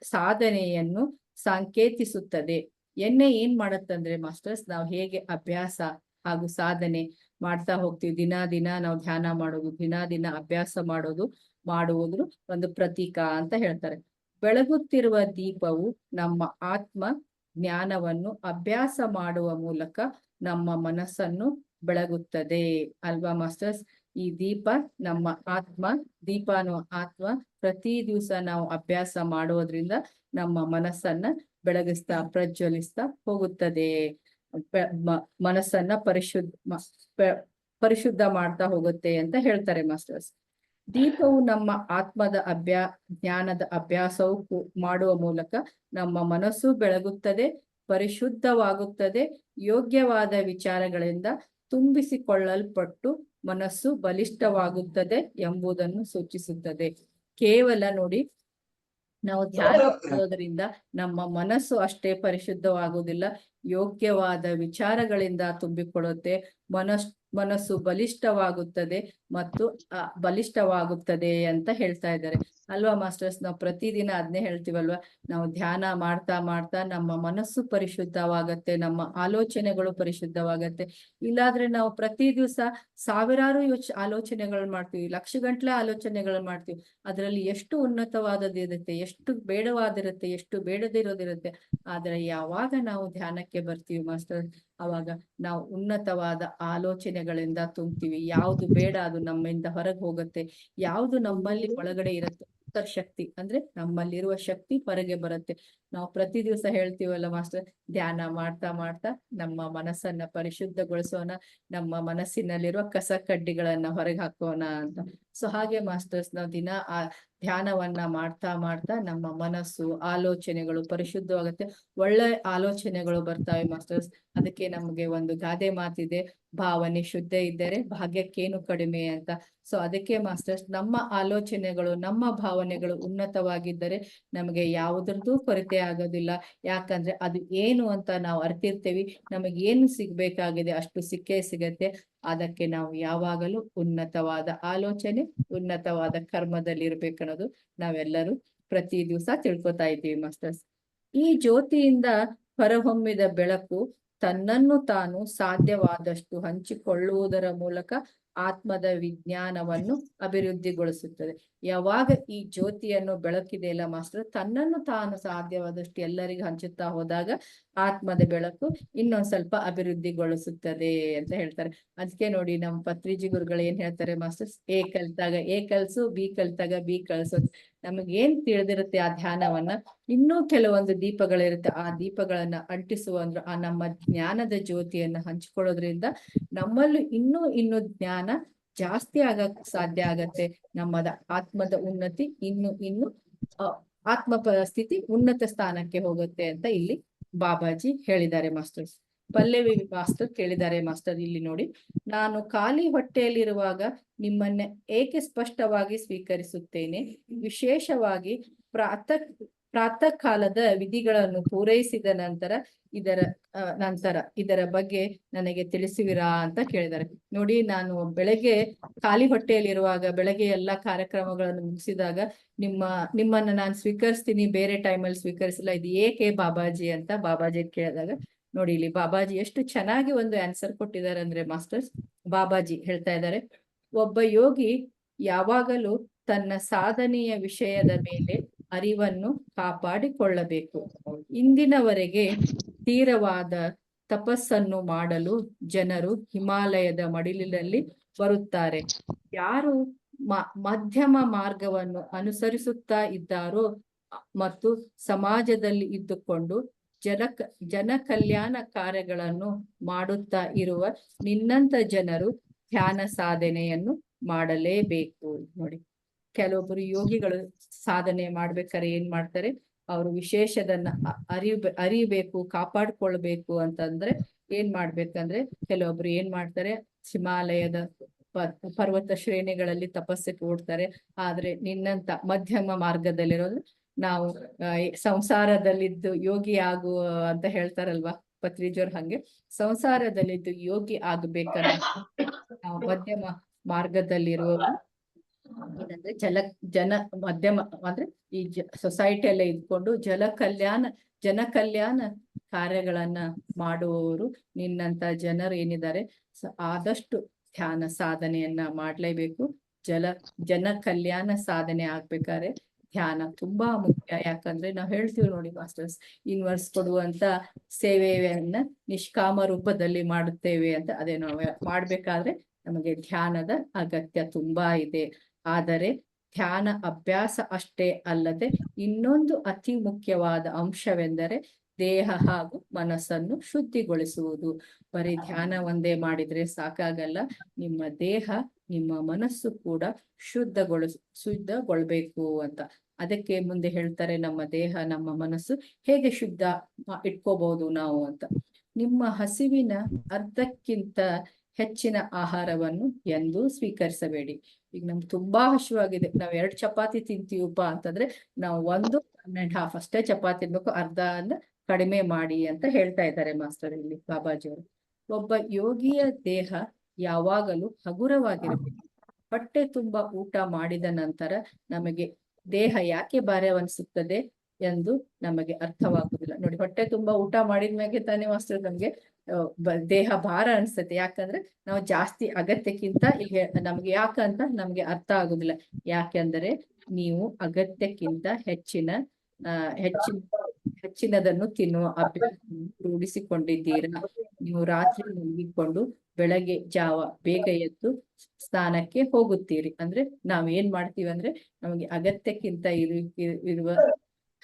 Speaker 1: ಸಾಧನೆಯನ್ನು ಸಾಂಕೇತಿಸುತ್ತದೆ. ಎಣ್ಣೆ ಏನ್ ಮಾಡತ್ತಂದ್ರೆ ಮಾಸ್ಟರ್ಸ್, ನಾವು ಹೇಗೆ ಅಭ್ಯಾಸ ಹಾಗೂ ಸಾಧನೆ ಮಾಡ್ತಾ ಹೋಗ್ತೀವಿ. ದಿನ ದಿನ ನಾವು ಧ್ಯಾನ ಮಾಡೋದು, ದಿನ ದಿನ ಅಭ್ಯಾಸ ಮಾಡೋದು ಮಾಡುವುದು ಒಂದು ಪ್ರತೀಕ ಅಂತ ಹೇಳ್ತಾರೆ. ಬೆಳಗುತ್ತಿರುವ ದೀಪವು ನಮ್ಮ ಆತ್ಮ ಜ್ಞಾನವನ್ನು ಅಭ್ಯಾಸ ಮಾಡುವ ಮೂಲಕ ನಮ್ಮ ಮನಸ್ಸನ್ನು ಬೆಳಗುತ್ತದೆ. ಅಲ್ವಾ ಮಾಸ್ಟರ್ಸ್? ಈ ದೀಪ ನಮ್ಮ ಆತ್ಮ, ದೀಪ ಆತ್ಮ ಪ್ರತಿ ದಿವಸ ನಾವು ಅಭ್ಯಾಸ ಮಾಡೋದ್ರಿಂದ ನಮ್ಮ ಮನಸ್ಸನ್ನ ಬೆಳಗಿಸ್ತಾ, ಪ್ರಜ್ವಲಿಸ್ತಾ ಹೋಗುತ್ತದೆ. ಮನಸ್ಸನ್ನ ಪರಿಶುದ್ಧ ಪರಿಶುದ್ಧ ಮಾಡ್ತಾ ಹೋಗುತ್ತೆ ಅಂತ ಹೇಳ್ತಾರೆ ಮಾಸ್ಟರ್ಸ್. ದೀಪವು ನಮ್ಮ ಆತ್ಮದ ಅಭ್ಯಾ ಜ್ಞಾನದ ಅಭ್ಯಾಸವು ಮಾಡುವ ಮೂಲಕ ನಮ್ಮ ಮನಸ್ಸು ಬೆಳಗುತ್ತದೆ ಪರಿಶುದ್ಧವಾಗುತ್ತದೆ ಯೋಗ್ಯವಾದ ವಿಚಾರಗಳಿಂದ ತುಂಬಿಸಿಕೊಳ್ಳಲ್ಪಟ್ಟು ಮನಸ್ಸು ಬಲಿಷ್ಠವಾಗುತ್ತದೆ ಎಂಬುದನ್ನು ಸೂಚಿಸುತ್ತದೆ. ಕೇವಲ ನೋಡಿ ನಾವು ಧ್ಯಾನ ಮಾಡೋದ್ರಿಂದ ನಮ್ಮ ಮನಸ್ಸು ಅಷ್ಟೇ ಪರಿಶುದ್ಧವಾಗುವುದಿಲ್ಲ ಯೋಗ್ಯವಾದ ವಿಚಾರಗಳಿಂದ ತುಂಬಿಕೊಳ್ಳುತ್ತೆ ಮನಸ್ ಮನಸ್ಸು ಬಲಿಷ್ಠವಾಗುತ್ತದೆ ಮತ್ತು ಬಲಿಷ್ಠವಾಗುತ್ತದೆ ಅಂತ ಹೇಳ್ತಾ ಇದ್ದಾರೆ. ಅಲ್ವಾ ಮಾಸ್ಟರ್ಸ್? ನಾವು ಪ್ರತಿದಿನ ಅದನ್ನೇ ಹೇಳ್ತೀವಲ್ವಾ? ನಾವು ಧ್ಯಾನ ಮಾಡ್ತಾ ಮಾಡ್ತಾ ನಮ್ಮ ಮನಸ್ಸು ಪರಿಶುದ್ಧವಾಗತ್ತೆ, ನಮ್ಮ ಆಲೋಚನೆಗಳು ಪರಿಶುದ್ಧವಾಗತ್ತೆ. ಇಲ್ಲಾದ್ರೆ ನಾವು ಪ್ರತಿ ದಿವಸ ಸಾವಿರಾರು ಯೋಚ, ಆಲೋಚನೆಗಳು ಮಾಡ್ತೀವಿ ಲಕ್ಷ ಗಂಟ್ಲೆ ಆಲೋಚನೆಗಳು ಮಾಡ್ತೀವಿ. ಅದರಲ್ಲಿ ಎಷ್ಟು ಉನ್ನತವಾದದ್ದು ಇರುತ್ತೆ, ಎಷ್ಟು ಬೇಡವಾದಿರುತ್ತೆ, ಎಷ್ಟು ಬೇಡದಿರೋದಿರುತ್ತೆ. ಆದ್ರೆ ಯಾವಾಗ ನಾವು ಧ್ಯಾನಕ್ಕೆ ಬರ್ತೀವಿ ಮಾಸ್ಟರ್ ಅವಾಗ ನಾವು ಉನ್ನತವಾದ ಆಲೋಚನೆಗಳಿಂದ ತುಂಬ್ತೀವಿ. ಯಾವುದು ಬೇಡ ಅದು ನಮ್ಮಿಂದ ಹೊರಗೆ ಹೋಗುತ್ತೆ. ಯಾವುದು ನಮ್ಮಲ್ಲಿ ಒಳಗಡೆ ಇರುತ್ತೆ ಶಕ್ತಿ. ಅಂದ್ರೆ ನಮ್ಮಲ್ಲಿರುವ ಶಕ್ತಿ ಹೊರಗೆ ಬರುತ್ತೆ. ನಾವು ಪ್ರತಿ ದಿವಸ ಹೇಳ್ತೀವಲ್ಲ, ಮಾಸ್ಟರ್, ಧ್ಯಾನ ಮಾಡ್ತಾ ಮಾಡ್ತಾ ನಮ್ಮ ಮನಸ್ಸನ್ನ ಪರಿಶುದ್ಧಗೊಳಿಸೋಣ, ನಮ್ಮ ಮನಸ್ಸಿನಲ್ಲಿರುವ ಕಸ ಕಡ್ಡಿಗಳನ್ನ ಹೊರಗೆ ಹಾಕೋಣ ಅಂತ. ಸೊ ಹಾಗೆ ಮಾಸ್ಟರ್ಸ್, ನಾವು ದಿನ ಆ ಧ್ಯಾನವನ್ನ ಮಾಡ್ತಾ ಮಾಡ್ತಾ ನಮ್ಮ ಮನಸ್ಸು, ಆಲೋಚನೆಗಳು ಪರಿಶುದ್ಧವಾಗುತ್ತೆ. ಒಳ್ಳೆ ಆಲೋಚನೆಗಳು ಬರ್ತಾವೆ ಮಾಸ್ಟರ್ಸ್. ಅದಕ್ಕೆ ನಮಗೆ ಒಂದು ಗಾದೆ ಮಾತಿದೆ, ಭಾವನೆ ಶುದ್ಧ ಇದ್ದರೆ ಭಾಗ್ಯಕ್ಕೇನು ಕಡಿಮೆ ಅಂತ. ಸೊ ಅದಕ್ಕೆ ಮಾಸ್ಟರ್ಸ್, ನಮ್ಮ ಆಲೋಚನೆಗಳು, ನಮ್ಮ ಭಾವನೆಗಳು ಉನ್ನತವಾಗಿದ್ದರೆ ನಮಗೆ ಯಾವುದ್ರದ್ದು ಕೊರತೆ ಆಗೋದಿಲ್ಲ. ಯಾಕಂದ್ರೆ ಅದು ಏನು ಅಂತ ನಾವು ಅರ್ತಿರ್ತೇವಿ. ನಮಗೆ ಏನು ಸಿಗ್ಬೇಕಾಗಿದೆ ಅಷ್ಟು ಸಿಕ್ಕೇ ಸಿಗತ್ತೆ. ಅದಕ್ಕೆ ನಾವು ಯಾವಾಗಲೂ ಉನ್ನತವಾದ ಆಲೋಚನೆ, ಉನ್ನತವಾದ ಕರ್ಮದಲ್ಲಿ ಇರ್ಬೇಕನ್ನೋದು ನಾವೆಲ್ಲರೂ ಪ್ರತಿ ದಿವಸ ತಿಳ್ಕೊತಾ ಇದ್ದೀವಿ ಮಾಸ್ಟರ್ಸ್. ಈ ಜ್ಯೋತಿಯಿಂದ ಹೊರಹೊಮ್ಮಿದ ಬೆಳಕು ತನ್ನನ್ನು ತಾನು ಸಾಧ್ಯವಾದಷ್ಟು ಹಂಚಿಕೊಳ್ಳುವುದರ ಮೂಲಕ ಆತ್ಮದ ವಿಜ್ಞಾನವನ್ನು ಅಭಿವೃದ್ಧಿಗೊಳಿಸುತ್ತದೆ. ಯಾವಾಗ ಈ ಜ್ಯೋತಿಯನ್ನು ಬೆಳಕಿದೆಯಲ್ಲ ಮಾಸ್ಟರ್, ತನ್ನನ್ನು ತಾನು ಸಾಧ್ಯವಾದಷ್ಟು ಎಲ್ಲರಿಗೂ ಹಂಚುತ್ತಾ ಹೋದಾಗ ಆತ್ಮದ ಬೆಳಕು ಇನ್ನೊಂದ್ ಸ್ವಲ್ಪ ಅಭಿವೃದ್ಧಿಗೊಳಿಸುತ್ತದೆ ಅಂತ ಹೇಳ್ತಾರೆ. ಅದಕ್ಕೆ ನೋಡಿ ನಮ್ಮ ಪತ್ರಿಜಿ ಗುರುಗಳು ಏನ್ ಹೇಳ್ತಾರೆ ಮಾಸ್ಟರ್ಸ್ ಎ ಕಲ್ತಾಗ ಎ ಕಲ್ಸು, ಬಿ ಕಲ್ತಾಗ ಬಿ ಕಲ್ಸೋದು ನಮಗೆ ಏನ್ ತಿಳಿದಿರುತ್ತೆ ಆ ಧ್ಯಾನವನ್ನ? ಇನ್ನೂ ಕೆಲವೊಂದು ದೀಪಗಳಿರುತ್ತೆ. ಆ ದೀಪಗಳನ್ನ ಅಂಟಿಸುವ ಅಂದ್ರೆ ಆ ನಮ್ಮ ಜ್ಞಾನದ ಜ್ಯೋತಿಯನ್ನ ಹಂಚಿಕೊಳ್ಳೋದ್ರಿಂದ ನಮ್ಮಲ್ಲೂ ಇನ್ನೂ ಇನ್ನೂ ಜ್ಞಾನ ಜಾಸ್ತಿ ಆಗಕ್ ಸಾಧ್ಯ ಆಗತ್ತೆ ನಮ್ಮದ ಆತ್ಮದ ಉನ್ನತಿ ಇನ್ನು ಇನ್ನು ಆತ್ಮ ಪರಿಸ್ಥಿತಿ ಉನ್ನತ ಸ್ಥಾನಕ್ಕೆ ಹೋಗುತ್ತೆ ಅಂತ ಇಲ್ಲಿ ಬಾಬಾಜಿ ಹೇಳಿದ್ದಾರೆ ಮಾಸ್ಟರ್. ಪಲ್ಲವಿ ಮಾಸ್ಟರ್ ಕೇಳಿದ್ದಾರೆ ಮಾಸ್ಟರ್ ಇಲ್ಲಿ ನೋಡಿ. ನಾನು ಖಾಲಿ ಹೊಟ್ಟೆಯಲ್ಲಿರುವಾಗ ನಿಮ್ಮನ್ನ ಏಕೆ ಸ್ಪಷ್ಟವಾಗಿ ಸ್ವೀಕರಿಸುತ್ತೇನೆ? ವಿಶೇಷವಾಗಿ ಪ್ರಾತಃ ಪ್ರಾತಃ ಕಾಲದ ವಿಧಿಗಳನ್ನು ಪೂರೈಸಿದ ನಂತರ ಇದರ ನಂತರ ಇದರ ಬಗ್ಗೆ ನನಗೆ ತಿಳಿಸುವಿರಾ ಅಂತ ಕೇಳಿದ್ದಾರೆ. ನೋಡಿ, ನಾನು ಬೆಳಗ್ಗೆ ಖಾಲಿ ಹೊಟ್ಟೆಯಲ್ಲಿರುವಾಗ ಬೆಳಗ್ಗೆ ಎಲ್ಲಾ ಕಾರ್ಯಕ್ರಮಗಳನ್ನು ಮುಗಿಸಿದಾಗ ನಿಮ್ಮ, ನಿಮ್ಮನ್ನ ನಾನು ಸ್ವೀಕರಿಸ್ತೀನಿ, ಬೇರೆ ಟೈಮಲ್ಲಿ ಸ್ವೀಕರಿಸಿಲ್ಲ, ಇದು ಏಕೆ ಬಾಬಾಜಿ ಅಂತ ಬಾಬಾಜಿ ಕೇಳಿದಾಗ, ನೋಡಿ, ಇಲ್ಲಿ ಬಾಬಾಜಿ ಎಷ್ಟು ಚೆನ್ನಾಗಿ ಒಂದು ಆನ್ಸರ್ ಕೊಟ್ಟಿದ್ದಾರೆ ಅಂದ್ರೆ ಮಾಸ್ಟರ್ಸ್ ಬಾಬಾಜಿ ಹೇಳ್ತಾ ಇದ್ದಾರೆ, ಒಬ್ಬ ಯೋಗಿ ಯಾವಾಗಲೂ ತನ್ನ ಸಾಧನೆಯ ವಿಷಯದ ಮೇಲೆ ಅರಿವನ್ನು ಕಾಪಾಡಿಕೊಳ್ಳಬೇಕು. ಇಂದಿನವರೆಗೆ ತೀರವಾದ ತಪಸ್ಸನ್ನು ಮಾಡಲು ಜನರು ಹಿಮಾಲಯದ ಮಡಿಲಿನಲ್ಲಿ ಬರುತ್ತಾರೆ. ಯಾರು ಮಧ್ಯಮ ಮಾರ್ಗವನ್ನು ಅನುಸರಿಸುತ್ತಾ ಇದ್ದಾರೋ ಮತ್ತು ಸಮಾಜದಲ್ಲಿ ಇದ್ದುಕೊಂಡು ಜನ ಜನ ಕಲ್ಯಾಣ ಕಾರ್ಯಗಳನ್ನು ಮಾಡುತ್ತಾ ಇರುವ ನಿನ್ನಂತ ಜನರು ಧ್ಯಾನ ಸಾಧನೆಯನ್ನು ಮಾಡಲೇಬೇಕು. ನೋಡಿ. ಕೆಲವೊಬ್ಬರು ಯೋಗಿಗಳು ಸಾಧನೆ ಮಾಡ್ಬೇಕಾದ್ರೆ ಏನ್ ಮಾಡ್ತಾರೆ? ಅವರು ವಿಶೇಷದನ್ನ ಅರಿ ಅರಿಬ ಅರಿಬೇಕು, ಕಾಪಾಡ್ಕೊಳ್ಬೇಕು ಅಂತಂದ್ರೆ ಏನ್ ಮಾಡ್ಬೇಕಂದ್ರೆ ಕೆಲವೊಬ್ರು ಏನ್ ಮಾಡ್ತಾರೆ? ಹಿಮಾಲಯದ ಪರ್ವತ ಶ್ರೇಣಿಗಳಲ್ಲಿ ತಪಸ್ಸೆ ಕೂಡ್ತಾರೆ ಆದ್ರೆ ನಿನ್ನಂತ ಮಧ್ಯಮ ಮಾರ್ಗದಲ್ಲಿರೋದು ನಾವು ಸಂಸಾರದಲ್ಲಿದ್ದು ಯೋಗಿ ಆಗು ಅಂತ ಹೇಳ್ತಾರಲ್ವಾ ಪತ್ರಿಜೋರ್ ಹಂಗೆ? ಸಂಸಾರದಲ್ಲಿದ್ದು ಯೋಗಿ ಆಗ್ಬೇಕನ್ನ ನಾವು ಮಧ್ಯಮ ಮಾರ್ಗದಲ್ಲಿರುವವರು ಏನಂದ್ರೆ ಜಲ, ಜನ ಮಧ್ಯಮ, ಅಂದ್ರೆ ಈ ಜ ಸೊಸೈಟಿಯಲ್ಲೇ ಇದ್ಕೊಂಡು ಜಲ ಕಲ್ಯಾಣ, ಜನ ಕಲ್ಯಾಣ ಕಾರ್ಯಗಳನ್ನ ಮಾಡುವವರು ನಿನ್ನಂತ ಜನರು ಏನಿದ್ದಾರೆ. ಆದಷ್ಟು ಧ್ಯಾನ ಸಾಧನೆಯನ್ನ ಮಾಡ್ಲೇಬೇಕು. ಜಲ, ಜನ ಕಲ್ಯಾಣ ಸಾಧನೆ ಆಗ್ಬೇಕಾದ್ರೆ ಧ್ಯಾನ ತುಂಬಾ ಮುಖ್ಯ. ಯಾಕಂದ್ರೆ ನಾವು ಹೇಳ್ತೀವಿ ನೋಡಿ ಮಾಸ್ಟರ್ಸ್, ಇನ್ವರ್ಸ್ ಕೊಡುವಂತ ಸೇವೆಯನ್ನ ನಿಷ್ಕಾಮ ರೂಪದಲ್ಲಿ ಮಾಡುತ್ತೇವೆ ಅಂತ ಅದೇ ನಾವು ಮಾಡ್ಬೇಕಾದ್ರೆ ನಮಗೆ ಧ್ಯಾನದ ಅಗತ್ಯ ತುಂಬಾ ಇದೆ. ಆದರೆ ಧ್ಯಾನ ಅಭ್ಯಾಸ ಅಷ್ಟೇ ಅಲ್ಲದೆ ಇನ್ನೊಂದು ಅತಿ ಮುಖ್ಯವಾದ ಅಂಶವೆಂದರೆ ದೇಹ ಹಾಗೂ ಮನಸ್ಸನ್ನು ಶುದ್ಧಿಗೊಳಿಸುವುದು. ಬರೀ ಧ್ಯಾನ ಒಂದೇ ಮಾಡಿದ್ರೆ ಸಾಕಾಗಲ್ಲ. ನಿಮ್ಮ ದೇಹ, ನಿಮ್ಮ ಮನಸ್ಸು ಕೂಡ ಶುದ್ಧಗೊಳಿಸ್, ಶುದ್ಧಗೊಳ್ಬೇಕು ಅಂತ. ಅದಕ್ಕೆ ಮುಂದೆ ಹೇಳ್ತಾರೆ ನಮ್ಮ ದೇಹ, ನಮ್ಮ ಮನಸ್ಸು ಹೇಗೆ ಶುದ್ಧ ಇಟ್ಕೋಬಹುದು ನಾವು ಅಂತ. ನಿಮ್ಮ ಹಸಿವಿನ ಅರ್ಧಕ್ಕಿಂತ ಹೆಚ್ಚಿನ ಆಹಾರವನ್ನು ಎಂದು ಸ್ವೀಕರಿಸಬೇಡಿ. ಈಗ ನಮ್ಗೆ ತುಂಬಾ ಹಸಿವಾಗಿದೆ. ನಾವ್ ಎರಡ್ ಚಪಾತಿ ತಿಂತೀವಪ್ಪ ಅಂತಂದ್ರೆ ನಾವು ಒಂದು ಒನ್ ಅಂಡ್ ಹಾಫ್ ಅಷ್ಟೇ ಚಪಾತಿ ತಿನ್ಬೇಕು. ಅರ್ಧ ಅನ್ನ ಕಡಿಮೆ ಮಾಡಿ ಅಂತ ಹೇಳ್ತಾ ಇದ್ದಾರೆ ಮಾಸ್ಟರ್ ಇಲ್ಲಿ ಬಾಬಾಜಿಯವರು. ಒಬ್ಬ ಯೋಗಿಯ ದೇಹ ಯಾವಾಗಲೂ ಹಗುರವಾಗಿರಬೇಕು ಹೊಟ್ಟೆ ತುಂಬಾ ಊಟ ಮಾಡಿದ ನಂತರ ನಮಗೆ ದೇಹ ಯಾಕೆ ಭಾರವನಿಸುತ್ತದೆ ಎಂದು ನಮಗೆ ಅರ್ಥವಾಗುದಿಲ್ಲ ನೋಡಿ, ಹೊಟ್ಟೆ ತುಂಬಾ ಊಟ ಮಾಡಿದ್ಮ್ಯಾಗೆ ತಾನೇ ಮಾಸ್ಟರ್ ನಮ್ಗೆ ದೇಹ ಭಾರ ಅನ್ಸುತ್ತೆ. ಯಾಕಂದ್ರೆ ನಾವು ಜಾಸ್ತಿ ಅಗತ್ಯಕ್ಕಿಂತ ಈಗ ನಮ್ಗೆ ಯಾಕಂತ ನಮ್ಗೆ ಅರ್ಥ ಆಗುದಿಲ್ಲ. ಯಾಕೆಂದರೆ ನೀವು ಅಗತ್ಯಕ್ಕಿಂತ ಹೆಚ್ಚಿನ ಹೆಚ್ಚಿನ, ಹೆಚ್ಚಿನದನ್ನು ತಿನ್ನುವ ಅಭ್ಯಾಸ ರೂಢಿಸಿಕೊಂಡಿದ್ದೀರಾ. ನೀವು ರಾತ್ರಿ ಮುಗಿಕೊಂಡು ಬೆಳಗ್ಗೆ ಜಾವ ಬೇಗ ಎದ್ದು ಸ್ನಾನಕ್ಕೆ ಹೋಗುತ್ತೀರಿ. ಅಂದ್ರೆ ನಾವ್ ಏನ್ ಮಾಡ್ತೀವಿ ಅಂದ್ರೆ ನಮಗೆ ಅಗತ್ಯಕ್ಕಿಂತ ಇರು- ಇರುವ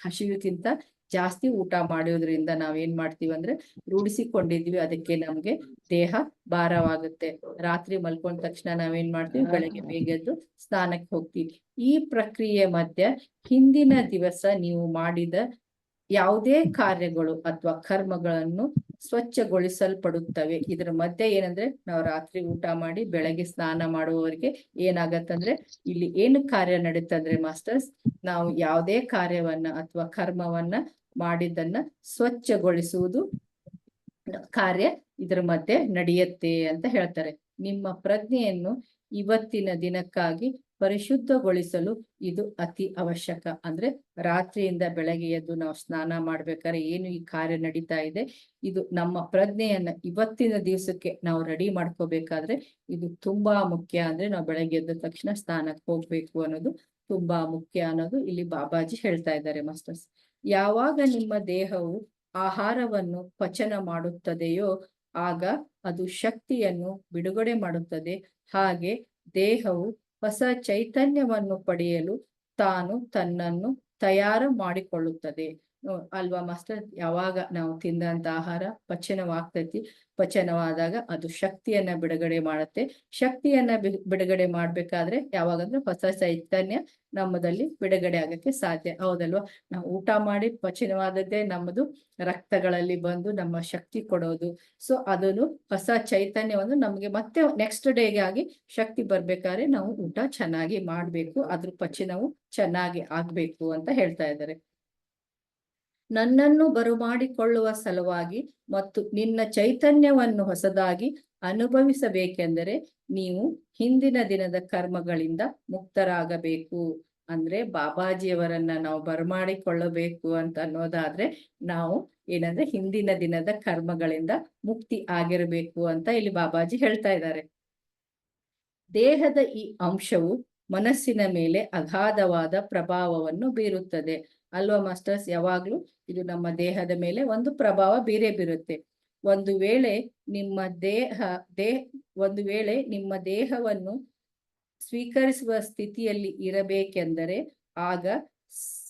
Speaker 1: ಹಸಿವಿಗಿಂತ ಜಾಸ್ತಿ ಊಟ ಮಾಡೋದ್ರಿಂದ ನಾವೇನ್ ಏನ್ ಮಾಡ್ತೀವಿ ಅಂದ್ರೆ ರೂಢಿಸಿಕೊಂಡಿದ್ವಿ ಅದಕ್ಕೆ ನಮ್ಗೆ ದೇಹ ಭಾರವಾಗುತ್ತೆ. ರಾತ್ರಿ ಮಲ್ಕೊಂಡ ತಕ್ಷಣ ನಾವೇನ್ ಮಾಡ್ತೀವಿ? ಬೆಳಗ್ಗೆ ಬೇಗ ಎದ್ದು ಸ್ನಾನಕ್ಕೆ ಹೋಗ್ತೀವಿ. ಈ ಪ್ರಕ್ರಿಯೆ ಮಧ್ಯ ಹಿಂದಿನ ದಿವಸ ನೀವು ಮಾಡಿದ ಯಾವುದೇ ಕಾರ್ಯಗಳು ಅಥವಾ ಕರ್ಮಗಳನ್ನು ಸ್ವಚ್ಛಗೊಳಿಸಲ್ಪಡುತ್ತವೆ. ಇದರ ಮಧ್ಯೆ ಏನಂದ್ರೆ, ನಾವು ರಾತ್ರಿ ಊಟ ಮಾಡಿ ಬೆಳಗ್ಗೆ ಸ್ನಾನ ಮಾಡುವವರಿಗೆ ಏನಾಗತ್ತಂದ್ರೆ, ಇಲ್ಲಿ ಏನು ಕಾರ್ಯ ನಡೀತಂದ್ರೆ ಮಾಸ್ಟರ್ಸ್, ನಾವು ಯಾವುದೇ ಕಾರ್ಯವನ್ನ ಅಥವಾ ಕರ್ಮವನ್ನ ಮಾಡಿದ್ದನ್ನ ಸ್ವಚ್ಛಗೊಳಿಸುವುದು ಕಾರ್ಯ ಇದರ ಮಧ್ಯೆ ನಡೆಯುತ್ತೆ ಅಂತ ಹೇಳ್ತಾರೆ. ನಿಮ್ಮ ಪ್ರಜ್ಞೆಯನ್ನು ಇವತ್ತಿನ ದಿನಕ್ಕಾಗಿ ಪರಿಶುದ್ಧಗೊಳಿಸಲು ಇದು ಅತಿ ಅವಶ್ಯಕ. ಅಂದ್ರೆ ರಾತ್ರಿಯಿಂದ ಬೆಳಗ್ಗೆ ಎದ್ದು ನಾವು ಸ್ನಾನ ಮಾಡ್ಬೇಕಾದ್ರೆ ಏನು ಈ ಕಾರ್ಯ ನಡೀತಾ ಇದೆ? ಇದು ನಮ್ಮ ಪ್ರಜ್ಞೆಯನ್ನ ಇವತ್ತಿನ ದಿವಸಕ್ಕೆ ನಾವು ರೆಡಿ ಮಾಡ್ಕೋಬೇಕಾದ್ರೆ ಇದು ತುಂಬಾ ಮುಖ್ಯ. ಅಂದ್ರೆ ನಾವು ಬೆಳಗ್ಗೆ ಎದ್ದ ತಕ್ಷಣ ಸ್ನಾನಕ್ಕೆ ಹೋಗ್ಬೇಕು ಅನ್ನೋದು ತುಂಬಾ ಮುಖ್ಯ ಅನ್ನೋದು ಇಲ್ಲಿ ಬಾಬಾಜಿ ಹೇಳ್ತಾ ಇದ್ದಾರೆ ಮಾಸ್ಟರ್ಸ್. ಯಾವಾಗ ನಿಮ್ಮ ದೇಹವು ಆಹಾರವನ್ನು ಪಚನ ಮಾಡುತ್ತದೆಯೋ ಆಗ ಅದು ಶಕ್ತಿಯನ್ನು ಬಿಡುಗಡೆ ಮಾಡುತ್ತದೆ. ಹಾಗೆ ದೇಹವು ಹೊಸ ಚೈತನ್ಯವನ್ನು ಪಡೆಯಲು ತಾನು ತನ್ನನ್ನು ತಯಾರು ಮಾಡಿಕೊಳ್ಳುತ್ತದೆ. ಅಲ್ವಾ ಮಾಸ್ಟರ್? ಯಾವಾಗ ನಾವು ತಿಂದಂತ ಆಹಾರ ಪಚನವಾಗ್ತೈತಿ. ಪಚನವಾದಾಗ ಅದು ಶಕ್ತಿಯನ್ನ ಬಿಡುಗಡೆ ಮಾಡುತ್ತೆ. ಶಕ್ತಿಯನ್ನ ಬಿಡುಗಡೆ ಮಾಡ್ಬೇಕಾದ್ರೆ ಯಾವಾಗಂದ್ರೆ ಹೊಸ ಚೈತನ್ಯ ನಮ್ಮದಲ್ಲಿ ಬಿಡುಗಡೆ ಆಗಕ್ಕೆ ಸಾಧ್ಯ. ಹೌದಲ್ವಾ? ನಾವು ಊಟ ಮಾಡಿ ಪಚನವಾದದ್ದೇ ನಮ್ಮದು ರಕ್ತಗಳಲ್ಲಿ ಬಂದು ನಮ್ಮ ಶಕ್ತಿ ಕೊಡೋದು. ಸೊ, ಅದನ್ನು ಹೊಸ ಚೈತನ್ಯವನ್ನು ನಮಗೆ ಮತ್ತೆ ನೆಕ್ಸ್ಟ್ ಡೇಗೆ ಆಗಿ ಶಕ್ತಿ ಬರ್ಬೇಕಾದ್ರೆ ನಾವು ಊಟ ಚೆನ್ನಾಗಿ ಮಾಡ್ಬೇಕು. ಅದ್ರ ಪಚನವು ಚೆನ್ನಾಗಿ ಆಗ್ಬೇಕು ಅಂತ ಹೇಳ್ತಾ ಇದ್ದಾರೆ. ನನ್ನನ್ನು ಬರುಮಾಡಿಕೊಳ್ಳುವ ಸಲುವಾಗಿ ಮತ್ತು ನಿನ್ನ ಚೈತನ್ಯವನ್ನು ಹೊಸದಾಗಿ ಅನುಭವಿಸಬೇಕೆಂದರೆ ನೀವು ಹಿಂದಿನ ದಿನದ ಕರ್ಮಗಳಿಂದ ಮುಕ್ತರಾಗಬೇಕು. ಅಂದ್ರೆ ಬಾಬಾಜಿಯವರನ್ನ ನಾವು ಬರಮಾಡಿಕೊಳ್ಳಬೇಕು ಅಂತ ಅನ್ನೋದಾದ್ರೆ ನಾವು ಏನಂದ್ರೆ ಹಿಂದಿನ ದಿನದ ಕರ್ಮಗಳಿಂದ ಮುಕ್ತಿ ಆಗಿರಬೇಕು ಅಂತ ಇಲ್ಲಿ ಬಾಬಾಜಿ ಹೇಳ್ತಾ ಇದ್ದಾರೆ. ದೇಹದ ಈ ಅಂಶವು ಮನಸ್ಸಿನ ಮೇಲೆ ಅಗಾಧವಾದ ಪ್ರಭಾವವನ್ನು ಬೀರುತ್ತದೆ. ಅಲ್ವಾ ಮಾಸ್ಟರ್ಸ್? ಯಾವಾಗ್ಲೂ ಇದು ನಮ್ಮ ದೇಹದ ಮೇಲೆ ಒಂದು ಪ್ರಭಾವ ಬೀರೇ ಬೀರುತ್ತೆ. ಒಂದು ವೇಳೆ ನಿಮ್ಮ ದೇಹ, ದೇ, ಒಂದು ವೇಳೆ ನಿಮ್ಮ ದೇಹವನ್ನು ಸ್ವೀಕರಿಸುವ ಸ್ಥಿತಿಯಲ್ಲಿ ಇರಬೇಕೆಂದರೆ ಆಗ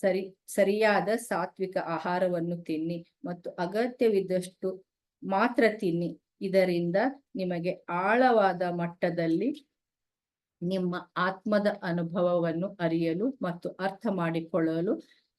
Speaker 1: ಸರಿ, ಸರಿಯಾದ ಸಾತ್ವಿಕ ಆಹಾರವನ್ನು ತಿನ್ನಿ ಮತ್ತು ಅಗತ್ಯವಿದ್ದಷ್ಟು ಮಾತ್ರ ತಿನ್ನಿ. ಇದರಿಂದ ನಿಮಗೆ ಆಳವಾದ ಮಟ್ಟದಲ್ಲಿ ನಿಮ್ಮ ಆತ್ಮದ ಅನುಭವವನ್ನು ಅರಿಯಲು ಮತ್ತು ಅರ್ಥ ಮಾಡಿಕೊಳ್ಳಲು